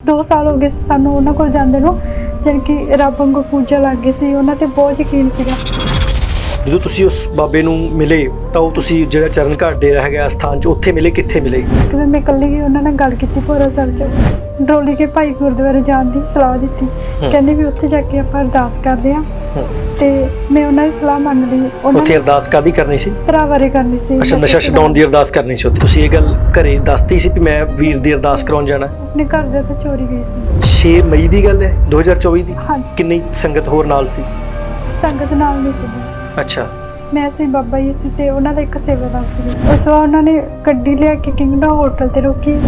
2 ਸਾਲ ਹੋ ਗਏ ਸੀ ਸਾਨੂੰ ਉਹਨਾਂ ਕੋਲ ਜਾਂਦੇ ਨੂੰ, ਜਾਣੀ ਕਿ ਰੱਬ ਵਾਂਗੂ ਪੂਜਾ ਲੱਗ ਗਈ ਸੀ, ਉਹਨਾਂ ਤੇ ਬਹੁਤ ਯਕੀਨ ਸੀਗਾ। ਜਦੋਂ ਤੁਸੀਂ ਉਸ ਬਾਬੇ ਨੂੰ ਮਿਲੇ ਤਾਂ ਉਹ ਤੁਸੀਂ ਜਿਹੜਾ ਚਰਨ ਘਾਟ ਡੇਰਾ ਹੈਗਾ ਸਥਾਨ 'ਚ ਉੱਥੇ ਮਿਲੇ ਕਿੱਥੇ ਮਿਲੇ? ਕਿਵੇਂ ਮੈਂ ਇਕੱਲੀ ਗਈ ਉਹਨਾਂ ਨਾਲ ਗੱਲ ਕੀਤੀ ਭੋਰਾ ਸਾਹਿਬ ਚ। ਡਰੋਲੀ ਕੇ ਭਾਈ ਗੁਰਦੁਆਰੇ ਜਾਣ ਦੀ ਸਲਾਹ ਦਿੱਤੀ। ਕਹਿੰਦੇ ਵੀ ਉੱਥੇ ਜਾ ਕੇ ਆਪਾਂ ਅਰਦਾਸ ਕਰਦੇ ਆ। ਤੇ ਮੈਂ ਉਹਨਾਂ ਦੀ ਸਲਾਹ ਮੰਨ ਲਈ। ਉਹਨਾਂ ਉੱਥੇ ਅਰਦਾਸ ਕਾਦੀ ਕਰਨੀ ਸੀ? ਭਰਾ ਬਾਰੇ ਕਰਨੀ ਸੀ। ਅੱਛਾ ਨਸ਼ਾ ਛਡਾਉਣ ਦੀ ਅਰਦਾਸ ਕਰਨੀ ਸੀ ਤੁਸੀਂ ਇਹ ਗੱਲ ਘਰੇ ਦੱਸਤੀ ਸੀ ਕਿ ਮੈਂ ਵੀਰ ਦੀ ਅਰਦਾਸ ਕਰਾਉਣ ਜਾਣਾ? ਆਪਣੇ ਘਰ ਦੇ ਤੋਂ ਚੋਰੀ ਗਈ ਸੀ। 6 ਮਈ ਦੀ ਗੱਲ ਹੈ? 2024 ਦੀ? ਕਿੰਨੀ ਸੰਗਤ ਹੋਰ ਨਾਲ ਸੀ? ਸੰਗਤ ਨਾਲ ਨਹੀਂ ਸੀ। ਅੱਛਾ। ਮੈਂ ਸੀ ਬਾਬਾ ਜੀ ਸੀ ਤੇ ਉਹਨਾਂ ਦਾ ਇੱਕ ਸੇਵਾਦਾਰ ਸੀ। ਉਸ ਵਾਰ ਉਹਨਾਂ ਨੇ ਗੱਡੀ ਲਿਆ ਕੇ ਕਿੰਗਡਮ ਹੋਟਲ ਤੇ ਰੋਕੀ।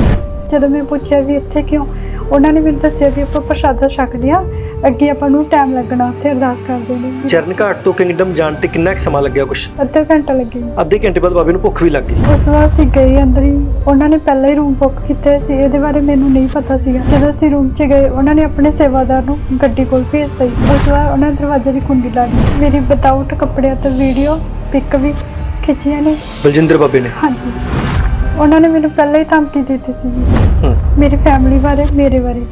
ਜਦੋਂ ਮੈਂ ਪੁੱਛਿਆ ਵੀ ਇੱਥੇ ਕਿਉਂ ਉਹਨਾਂ ਨੇ ਮੈਨੂੰ ਦੱਸਿਆ ਵੀ ਆਪਾਂ ਪ੍ਰਸ਼ਾਦਾ ਛਕਦੇ ਆ ਅੱਗੇ ਆਪਾਂ ਨੂੰ ਟਾਈਮ ਲੱਗਣਾ ਉੱਥੇ ਅਰਦਾਸ ਕਰਦੇ ਨੇ। ਚਰਨ ਘਾਟ ਤੋਂ ਕਿੰਗਡਮ ਜਾਣ ਤੇ ਕਿੰਨਾ ਕੁ ਸਮਾਂ ਲੱਗਿਆ ਕੁਛ? ਅੱਧਾ ਘੰਟਾ ਲੱਗੇ ਅੱਧੇ ਘੰਟੇ ਬਾਅਦ ਬਾਬੇ ਨੂੰ ਭੁੱਖ ਵੀ ਲੱਗ ਗਈ। ਉਸ ਵਾਰ ਅਸੀਂ ਗਏ ਅੰਦਰ ਹੀ ਉਹਨਾਂ ਨੇ ਪਹਿਲਾਂ ਹੀ ਰੂਮ ਬੁੱਕ ਕੀਤੇ ਸੀ ਇਹਦੇ ਬਾਰੇ ਮੈਨੂੰ ਨਹੀਂ ਪਤਾ ਸੀਗਾ। ਜਦੋਂ ਅਸੀਂ ਰੂਮ 'ਚ ਗਏ ਉਹਨਾਂ ਨੇ ਆਪਣੇ ਸੇਵਾਦਾਰ ਨੂੰ ਗੱਡੀ ਕੋਲ ਭੇਜ ਦਿੱਤੀ। ਉਸ ਵਾਰ ਉਹਨਾਂ ਦਰਵਾਜ਼ੇ ਦੀ ਕੁੰਡੀ ਲਾ ਲਈ। ਮੇਰੀ ਵਿਦਆਊਟ ਕੱਪੜਿਆਂ ਤੋਂ ਵੀਡੀਓ ਪਿਕ ਵੀ ਖਿੱਚੀਆਂ ਨੇ। ਬਲਜਿੰਦਰ ਬਾਬੇ ਨੇ? ਹਾਂਜੀ। ਉਹਨਾਂ ਨੇ ਮੈਨੂੰ ਪਹਿਲਾਂ ਹੀ ਧਮਕੀ ਦਿੱਤੀ ਸੀ। ਮੇਰੀ ਫੈਮਿਲੀ ਬਾਰੇ ਮੇਰੇ ਬਾਰੇ।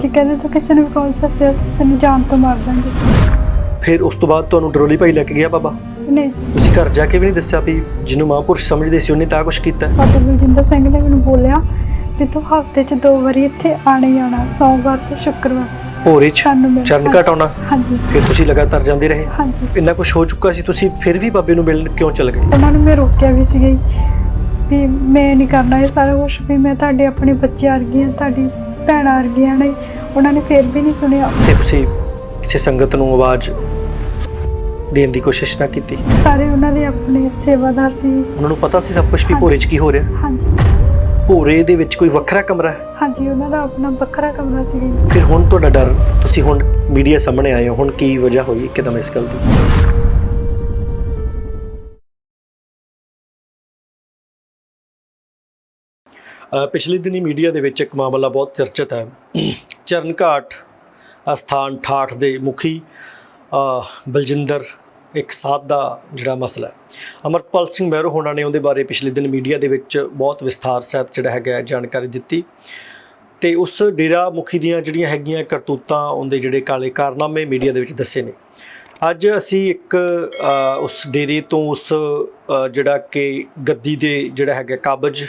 ਜੀ ਕਹਿੰਦੇ ਤੂੰ ਕਿਸੇ ਨੂੰ ਵੀ ਕਾਲ ਦੱਸਿਆ ਤੈਨੂੰ ਜਾਨ ਤੋਂ ਮਾਰ ਦਾਂਗੇ ਫਿਰ ਉਸ ਤੋਂ ਬਾਅਦ ਤੁਹਾਨੂੰ ਡਰੋਲੀ ਭਾਈ ਲੈ ਕੇ ਗਿਆ ਬਾਬਾ? ਨਹੀਂ ਤੁਸੀਂ ਘਰ ਜਾ ਕੇ ਵੀ ਨਹੀਂ ਦੱਸਿਆ ਵੀ ਜਿਹਨੂੰ ਮਹਾਂਪੁਰਸ਼ ਸਮਝਦੇ ਸੀ ਉਹਨੇ ਤਾਂ ਕੁਝ ਕੀਤਾ? ਬਾਬਾ ਬਲਜਿੰਦਰ ਸਿੰਘ ਨੇ ਮੈਨੂੰ ਬੋਲਿਆ ਵੀ ਤੂੰ ਹਫ਼ਤੇ 'ਚ ਦੋ ਵਾਰੀ ਇੱਥੇ ਆਣਾ ਹੀ ਆਣਾ ਸੋਮਵਾਰ ਤੇ ਸ਼ੁੱਕਰਵਾਰ। ਭੋਰੇ 'ਚ ਚਰਨ ਘਾਟ ਆਉਣਾ? ਹਾਂਜੀ। ਫਿਰ ਤੁਸੀਂ ਲਗਾਤਾਰ ਜਾਂਦੇ ਰਹੇ? ਹਾਂਜੀ। ਇੰਨਾ ਕੁਝ ਹੋ ਚੁੱਕਾ ਸੀ ਤੁਸੀਂ ਫਿਰ ਵੀ ਬਾਬੇ ਨੂੰ ਮਿਲਣ ਕਿਉਂ ਚਲੇ ਗਏ? ਉਹਨਾਂ ਨੂੰ ਮੈਂ ਰੋਕਿਆ ਵੀ ਸੀਗਾ ਵੀ ਮੈਂ ਨਹੀਂ ਕਰਨਾ ਇਹ ਸਾਰਾ ਕੁਝ ਵੀ ਮੈਂ ਤੁਹਾਡੇ ਆਪਣੇ ਬੱਚੇ ਵਰਗੀ ਹਾਂ ਤੁਹਾਡੀ ਭੈਣਾਂ ਵਰਗੀਆਂ ਨੇ ਉਹਨਾਂ ਨੇ ਫਿਰ ਵੀ ਨਹੀਂ ਸੁਣਿਆ। ਤੇ ਤੁਸੀਂ ਕਿਸੇ ਸੰਗਤ ਨੂੰ ਆਵਾਜ਼ ਦੇਣ ਦੀ ਕੋਸ਼ਿਸ਼ ਨਾ ਕੀਤੀ? ਸਾਰੇ ਉਹਨਾਂ ਦੇ ਆਪਣੇ ਸੇਵਾਦਾਰ ਸੀ। ਉਹਨਾਂ ਨੂੰ ਪਤਾ ਸੀ ਸਭ ਕੁਝ ਵੀ ਭੋਰੇ 'ਚ ਕੀ ਹੋ ਰਿਹਾ? ਹਾਂਜੀ। ਭੋਰੇ ਦੇ ਵਿੱਚ ਕੋਈ ਵੱਖਰਾ ਕਮਰਾ ਹੈ? ਹਾਂਜੀ ਉਹਨਾਂ ਦਾ ਆਪਣਾ ਵੱਖਰਾ ਕਮਰਾ ਸੀ। ਫਿਰ ਹੁਣ ਤੁਹਾਡਾ ਡਰ ਤੁਸੀਂ ਹੁਣ ਮੀਡੀਆ ਸਾਹਮਣੇ ਆਏ ਹੋ ਹੁਣ ਕੀ ਵਜ੍ਹਾ ਹੋਈ ਇੱਕਦਮ ਇਸ ਗੱਲ ਦੀ? ਪਿਛਲੇ ਦਿਨੀ ਮੀਡੀਆ ਦੇ ਵਿੱਚ ਇੱਕ ਮਾਮਲਾ ਬਹੁਤ ਚਰਚਿਤ ਹੈ। ਚਰਨ ਘਾਟ ਅਸਥਾਨ ਠਾਠ ਦੇ ਮੁਖੀ ਬਲਜਿੰਦਰ ਇੱਕ ਸਾਧ ਦਾ ਜਿਹੜਾ ਮਸਲਾ ਹੈ। ਅਮਰਪਾਲ ਸਿੰਘ ਮਹਿਰੋ ਹੋਣਾ ਨੇ ਉਹਦੇ ਬਾਰੇ ਪਿਛਲੇ ਦਿਨ ਮੀਡੀਆ ਦੇ ਵਿੱਚ ਬਹੁਤ ਵਿਸਥਾਰ ਸਹਿਤ ਜਿਹੜਾ ਹੈਗਾ ਜਾਣਕਾਰੀ ਦਿੱਤੀ ਤੇ ਉਸ ਡੇਰਾ ਮੁਖੀ ਦੀਆਂ ਜਿਹੜੀਆਂ ਹੈਗੀਆਂ ਕਰਤੂਤਾਂ, ਉਹਦੇ ਜਿਹੜੇ ਕਾਲੇ ਕਾਰਨਾਮੇ ਮੀਡੀਆ ਦੇ ਵਿੱਚ ਦੱਸੇ ਨੇ। ਅੱਜ ਅਸੀਂ ਇੱਕ ਉਸ ਡੇਰੇ ਤੋਂ ਉਸ ਜਿਹੜਾ ਕਿ ਗੱਦੀ ਦੇ ਜਿਹੜਾ ਹੈਗਾ ਕਾਬਜ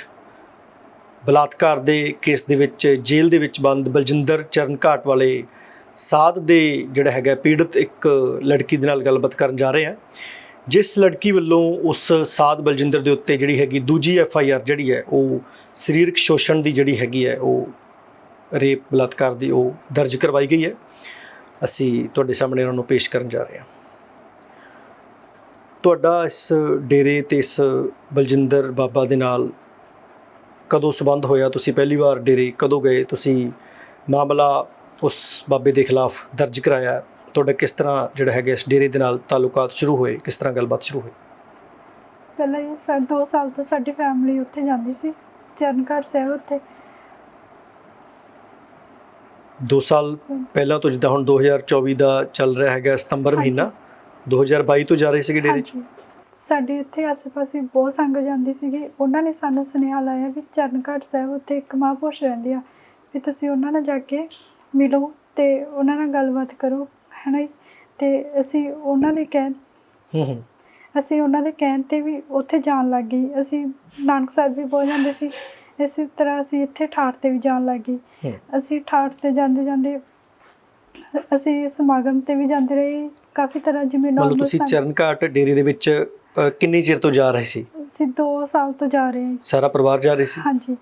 ਬਲਾਤਕਾਰ ਦੇ ਕੇਸ ਦੇ ਵਿੱਚ, ਜੇਲ੍ਹ ਦੇ ਵਿੱਚ ਬੰਦ ਬਲਜਿੰਦਰ ਚਰਨ ਘਾਟ ਵਾਲੇ ਸਾਧ ਦੇ ਜਿਹੜਾ ਹੈਗਾ ਪੀੜਤ ਇੱਕ ਲੜਕੀ ਦੇ ਨਾਲ ਗੱਲਬਾਤ ਕਰਨ ਜਾ ਰਹੇ ਹਾਂ। ਜਿਸ ਲੜਕੀ ਵੱਲੋਂ ਉਸ ਸਾਧ ਬਲਜਿੰਦਰ ਦੇ ਉੱਤੇ ਜਿਹੜੀ ਹੈਗੀ ਦੂਜੀ ਐਫ ਆਈ ਆਰ ਜਿਹੜੀ ਹੈ, ਉਹ ਸਰੀਰਕ ਸ਼ੋਸ਼ਣ ਦੀ ਜਿਹੜੀ ਹੈਗੀ ਹੈ, ਉਹ ਰੇਪ, ਬਲਾਤਕਾਰ ਦੀ ਉਹ ਦਰਜ ਕਰਵਾਈ ਗਈ ਹੈ। ਅਸੀਂ ਤੁਹਾਡੇ ਸਾਹਮਣੇ ਉਹਨਾਂ ਨੂੰ ਪੇਸ਼ ਕਰਨ ਜਾ ਰਹੇ ਹਾਂ। ਤੁਹਾਡਾ ਇਸ ਡੇਰੇ ਤੇ ਇਸ ਬਲਜਿੰਦਰ ਬਾਬਾ ਦੇ ਨਾਲ ਕਦੋਂ ਸਬੰਧ ਹੋਇਆ ਤੁਸੀਂ ਪਹਿਲੀ ਵਾਰ ਡੇਰੇ ਕਦੋਂ ਗਏ? ਤੁਸੀਂ ਮਾਮਲਾ ਉਸ ਬਾਬੇ ਦੇ ਖਿਲਾਫ ਦਰਜ ਕਰਾਇਆ। ਤੁਹਾਡਾ ਕਿਸ ਤਰ੍ਹਾਂ ਜਿਹੜਾ ਹੈਗਾ ਇਸ ਡੇਰੇ ਦੇ ਨਾਲ ਤਾਲੁਕਾਤ ਸ਼ੁਰੂ ਹੋਏ? ਕਿਸ ਤਰ੍ਹਾਂ ਗੱਲਬਾਤ ਸ਼ੁਰੂ ਹੋਈ? ਪਹਿਲਾਂ ਇਹ ਸਾ 2 ਸਾਲ ਤੋਂ ਸਾਡੀ ਫੈਮਿਲੀ ਉੱਥੇ ਜਾਂਦੀ ਸੀ ਚਰਨਗੜ੍ਹ ਸਾਹਿਬ ਉੱਤੇ 2 ਸਾਲ ਪਹਿਲਾਂ ਤੋਂ ਜਿੱਦਾਂ ਹੁਣ 2024 ਦਾ ਚੱਲ ਰਿਹਾ ਹੈਗਾ ਸਤੰਬਰ। ਮਹੀਨਾ 2022 ਤੋਂ ਜਾ ਰਹੇ ਸੀਗੇ ਡੇਰੇ 'ਚ? ਸਾਡੇ ਇੱਥੇ ਆਸ-ਪਾਸੇ ਬਹੁਤ ਸੰਗਤ ਜਾਂਦੀ ਸੀਗੀ। ਉਹਨਾਂ ਨੇ ਸਾਨੂੰ ਸੁਨੇਹਾ ਲਾਇਆ ਵੀ ਚਰਨਗੜ੍ਹ ਸਾਹਿਬ ਉੱਤੇ ਇੱਕ ਮਹਾਂਪੁਰਸ਼ ਰਹਿੰਦੇ ਆ। ਵੀ ਤੁਸੀਂ ਉਹਨਾਂ ਨਾਲ ਜਾ ਕੇ ਮਿਲੋ ਤੇ ਉਹਨਾਂ ਨਾਲ ਗੱਲਬਾਤ ਕਰੋ ਹੈਨਾ ਤੇ ਅਸੀਂ ਉਹਨਾਂ ਦੇ ਕਹਿਣ ਹੂੰ ਹੂੰ। ਅਸੀਂ ਉਹਨਾਂ ਦੇ ਕਹਿਣ ਤੇ ਵੀ ਉੱਥੇ ਜਾਣ ਲੱਗ ਗਈ ਅਸੀਂ ਨਾਨਕ ਸਾਹਿਬ ਵੀ ਬਹੁਤ ਜਾਂਦੇ ਸੀ। ਇਸੇ ਤਰ੍ਹਾਂ ਅਸੀਂ ਇੱਥੇ ਠਾਠ ਤੇ ਵੀ ਜਾਣ ਲੱਗ ਗਈ। ਅਸੀਂ ਠਾਠ ਤੇ ਜਾਂਦੇ ਜਾਂਦੇ ਅਸੀਂ ਸਮਾਗਮ ਤੇ ਵੀ ਜਾਂਦੇ ਰਹੇ। ਕਾਫੀ ਤਰ੍ਹਾਂ ਜਿਵੇਂ ਮਤਲਬ ਤੁਸੀਂ ਸੰਗਤ- ਚਰਨ ਘਾਟ ਡੇਰੇ ਦੇ ਵਿੱਚ ਅ, ਕਿੰਨੀ ਚਿਰ ਤੋਂ ਜਾ ਰਹੇ ਸੀ? ਅਸੀਂ 2 ਸਾਲ ਤੋਂ ਜਾ ਰਹੇ ਹਾਂ ਜੀ। ਸਾਰਾ ਪਰਿਵਾਰ ਜਾ ਰਹੇ ਸੀ? ਹਾਂਜੀ।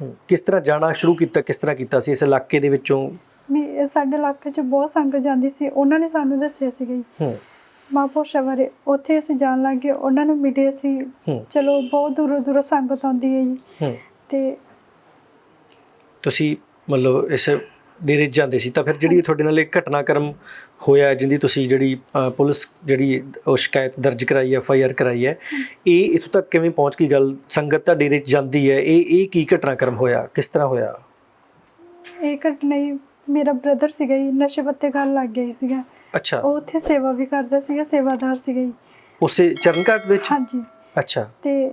ਹੂੰ। ਕਿਸ ਤਰ੍ਹਾਂ ਜਾਣਾ ਸ਼ੁਰੂ ਕੀਤਾ ਕਿਸ ਤਰ੍ਹਾਂ ਕੀਤਾ ਸੀ? ਇਸ ਇਲਾਕੇ ਦੇ ਵਿੱਚੋਂ? ਇਹ ਸਾਡੇ ਇਲਾਕੇ 'ਚ ਬਹੁਤ ਸੰਗਤ ਜਾਂਦੀ ਸੀ। ਉਹਨਾਂ ਨੇ ਸਾਨੂੰ ਦੱਸਿਆ ਸੀਗਾ ਜੀ। ਹੂੰ। ਮਹਾਂਪੁਰਸ਼ਾਂ ਬਾਰੇ। ਉੱਥੇ ਅਸੀਂ ਜਾਣ ਲੱਗ ਉਹਨਾਂ ਨੂੰ ਮਿਲੇ ਹੂੰ। ਚਲੋ ਬਹੁਤ ਦੂਰੋਂ ਦੂਰੋਂ ਸੰਗਤ ਆਉਂਦੀ ਹੈ ਜੀ। ਹੂੰ। ਤੇ ਤੁਸੀਂ ਮਤਲਬ ਇਸ ਡੇਰੇ ਜਾਂਦੇ ਸੀ ਤਾਂ ਫਿਰ ਜਿਹੜੀ ਤੁਹਾਡੇ ਨਾਲ ਇੱਕ ਘਟਨਾਕ੍ਰਮ ਹੋਇਆ ਜਿੰਦੀ ਤੁਸੀਂ ਜਿਹੜੀ ਅ, ਪੁਲਿਸ ਜਿਹੜੀ ਉਹ ਸ਼ਿਕਾਇਤ ਦਰਜ ਕਰਾਈ ਐਫ ਆਈ ਆਰ ਕਰਾਈ ਹੈ ਇਹ ਇਥੋਂ ਤੱਕ ਕਿਵੇਂ ਪਹੁੰਚ ਗਈ ਗੱਲ? ਸੰਗਤ ਤਾਂ ਡੇਰੇ 'ਚ ਜਾਂਦੀ ਹੈ ਇਹ ਇਹ ਕੀ ਘਟਨਾਕ੍ਰਮ ਹੋਇਆ? ਕਿਸ ਤਰ੍ਹਾਂ ਹੋਇਆ? ਇਹ ਘਟਨਾ ਹੀ ਮੇਰਾ ਬ੍ਰਦਰ ਸੀਗਾ ਜੀ ਨਸ਼ੇ ਪੱਤੇ ਕਰਨ ਲੱਗ ਗਿਆ ਸੀਗਾ। ਅੱਛਾ। ਉਹ ਉੱਥੇ ਸੇਵਾ ਵੀ ਕਰਦਾ ਸੀਗਾ ਸੇਵਾਦਾਰ ਸੀਗਾ ਜੀ। ਉਸੇ ਚਰਨਘਾਟ ਵਿੱਚ? ਹਾਂਜੀ। ਅੱਛਾ। ਤੇ